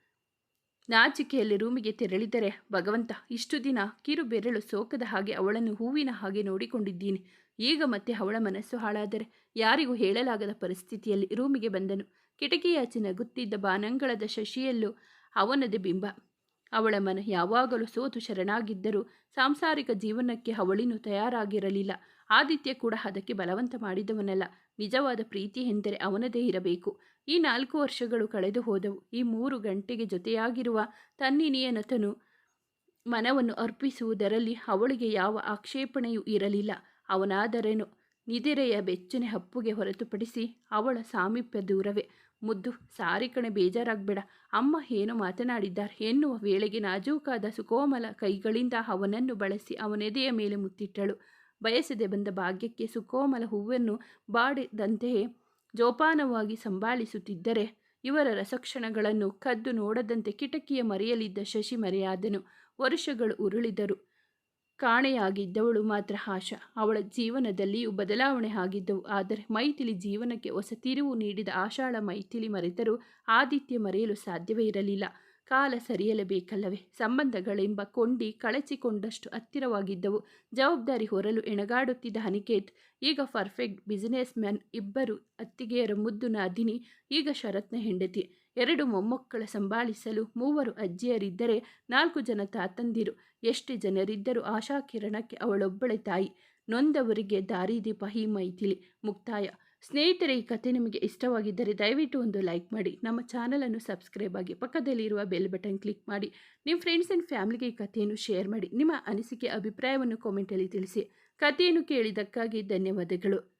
ನಾಚಿಕೆಯಲ್ಲಿ ರೂಮಿಗೆ ತೆರಳಿದರೆ, ಭಗವಂತ, ಇಷ್ಟು ದಿನ ಕಿರು ಬೆರಳು ಸೋಕದ ಹಾಗೆ ಅವಳನ್ನು ಹೂವಿನ ಹಾಗೆ ನೋಡಿಕೊಂಡಿದ್ದೀನಿ. ಈಗ ಮತ್ತೆ ಅವಳ ಮನಸ್ಸು ಹಾಳಾದರೆ ಯಾರಿಗೂ ಹೇಳಲಾಗದ ಪರಿಸ್ಥಿತಿಯಲ್ಲಿ ರೂಮಿಗೆ ಬಂದನು. ಕಿಟಕಿಯಾಚೆ ನಗುತ್ತಿದ್ದ ಬಾನಂಗಳದ ಶಶಿಯಲ್ಲೂ ಅವನದೇ ಬಿಂಬ. ಅವಳ ಮನ ಯಾವಾಗಲೂ ಸೋತು ಶರಣಾಗಿದ್ದರೂ ಸಾಂಸಾರಿಕ ಜೀವನಕ್ಕೆ ಅವಳಿನೂ ತಯಾರಾಗಿರಲಿಲ್ಲ. ಆದಿತ್ಯ ಕೂಡ ಅದಕ್ಕೆ ಬಲವಂತ ಮಾಡಿದವನಲ್ಲ. ನಿಜವಾದ ಪ್ರೀತಿ ಎಂದರೆ ಅವನದೇ ಇರಬೇಕು. ಈ ನಾಲ್ಕು ವರ್ಷಗಳು ಕಳೆದು ಹೋದವು. ಈ ಮೂರು ಗಂಟೆಗೆ ಜೊತೆಯಾಗಿರುವ ತನ್ನಿನಿಯನತನು ಮನವನ್ನು ಅರ್ಪಿಸುವುದರಲ್ಲಿ ಅವಳಿಗೆ ಯಾವ ಆಕ್ಷೇಪಣೆಯೂ ಇರಲಿಲ್ಲ. ಅವನಾದರೇನು? ನಿದಿರೆಯ ಬೆಚ್ಚನೆ ಹಪ್ಪುಗೆ ಹೊರತುಪಡಿಸಿ ಅವಳ ಸಾಮೀಪ್ಯ ದೂರವೇ. ಮುದ್ದು, ಸಾರಿ ಕಣೆ, ಬೇಜಾರಾಗಬೇಡ. ಅಮ್ಮ ಏನು ಮಾತನಾಡಿದ್ದಾರೆ. ಎನ್ನುವ ವೇಳೆಗೆ ನಾಜೂಕಾದ ಸುಕೋಮಲ ಕೈಗಳಿಂದ ಅವನನ್ನು ಬಳಸಿ ಅವನೆದೆಯ ಮೇಲೆ ಮುತ್ತಿಟ್ಟಳು. ಬಯಸದೆ ಬಂದ ಭಾಗ್ಯಕ್ಕೆ ಸುಕೋಮಲ ಹೂವನ್ನು ಬಾಡಿದಂತೆಯೇ ಜೋಪಾನವಾಗಿ ಸಂಭಾಳಿಸುತ್ತಿದ್ದರೆ ಇವರ ರಸಕ್ಷಣಗಳನ್ನು ಕದ್ದು ನೋಡದಂತೆ ಕಿಟಕಿಯ ಮರೆಯಲಿದ್ದ ಶಶಿ ಮರೆಯಾದನು. ವರ್ಷಗಳು ಉರುಳಿದರು. ಕಾಣೆಯಾಗಿದ್ದವಳು ಮಾತ್ರ ಆಶಾ ಅವಳ ಜೀವನದಲ್ಲಿಯೂ ಬದಲಾವಣೆ ಆಗಿದ್ದವು. ಆದರೆ ಮೈಥಿಲಿ ಜೀವನಕ್ಕೆ ಹೊಸ ತಿರುವು ನೀಡಿದ ಆಶಾಳ ಮೈಥಿಲಿ ಮರೆತರೂ ಆದಿತ್ಯ ಮರೆಯಲು ಸಾಧ್ಯವೇ ಇರಲಿಲ್ಲ. ಕಾಲ ಸರಿಯಲೇಬೇಕಲ್ಲವೇ? ಸಂಬಂಧಗಳೆಂಬ ಕೊಂಡಿ ಕಳಚಿಕೊಂಡಷ್ಟು ಹತ್ತಿರವಾಗಿದ್ದವು. ಜವಾಬ್ದಾರಿ ಹೊರಲು ಎಣಗಾಡುತ್ತಿದ್ದ ಹನಿಕೇತ್, ಈಗ ಪರ್ಫೆಕ್ಟ್ ಬಿಸಿನೆಸ್ ಮ್ಯಾನ್ ಇಬ್ಬರು ಅತ್ತಿಗೆಯರ ಮುದ್ದು ನಾದಿನಿ, ಈಗ ಶರತ್ನ ಹೆಂಡತಿ. ಎರಡು ಮೊಮ್ಮಕ್ಕಳ ಸಂಭಾಳಿಸಲು ಮೂವರು ಅಜ್ಜಿಯರಿದ್ದರೆ ನಾಲ್ಕು ಜನ ತಾತಂದಿರು. ಎಷ್ಟು ಜನರಿದ್ದರೂ ಆಶಾಕಿರಣಕ್ಕೆ ಅವಳೊಬ್ಬಳೆ ತಾಯಿ. ನೊಂದವರಿಗೆ ದಾರಿದೀಪ ಹೀ ಮೈಥಿಲಿ. ಮುಕ್ತಾಯ. ಸ್ನೇಹಿತರೆ, ಈ ಕಥೆ ನಿಮಗೆ ಇಷ್ಟವಾಗಿದ್ದರೆ ದಯವಿಟ್ಟು ಒಂದು ಲೈಕ್ ಮಾಡಿ. ನಮ್ಮ ಚಾನಲನ್ನು ಸಬ್ಸ್ಕ್ರೈಬ್ ಆಗಿ ಪಕ್ಕದಲ್ಲಿರುವ ಬೆಲ್ ಬಟನ್ ಕ್ಲಿಕ್ ಮಾಡಿ. ನಿಮ್ಮ ಫ್ರೆಂಡ್ಸ್ ಆ್ಯಂಡ್ ಫ್ಯಾಮಿಲಿಗೆ ಈ ಕಥೆಯನ್ನು ಶೇರ್ ಮಾಡಿ. ನಿಮ್ಮ ಅನಿಸಿಕೆ, ಅಭಿಪ್ರಾಯವನ್ನು ಕಾಮೆಂಟಲ್ಲಿ ತಿಳಿಸಿ. ಕಥೆಯನ್ನು ಕೇಳಿದ್ದಕ್ಕಾಗಿ ಧನ್ಯವಾದಗಳು.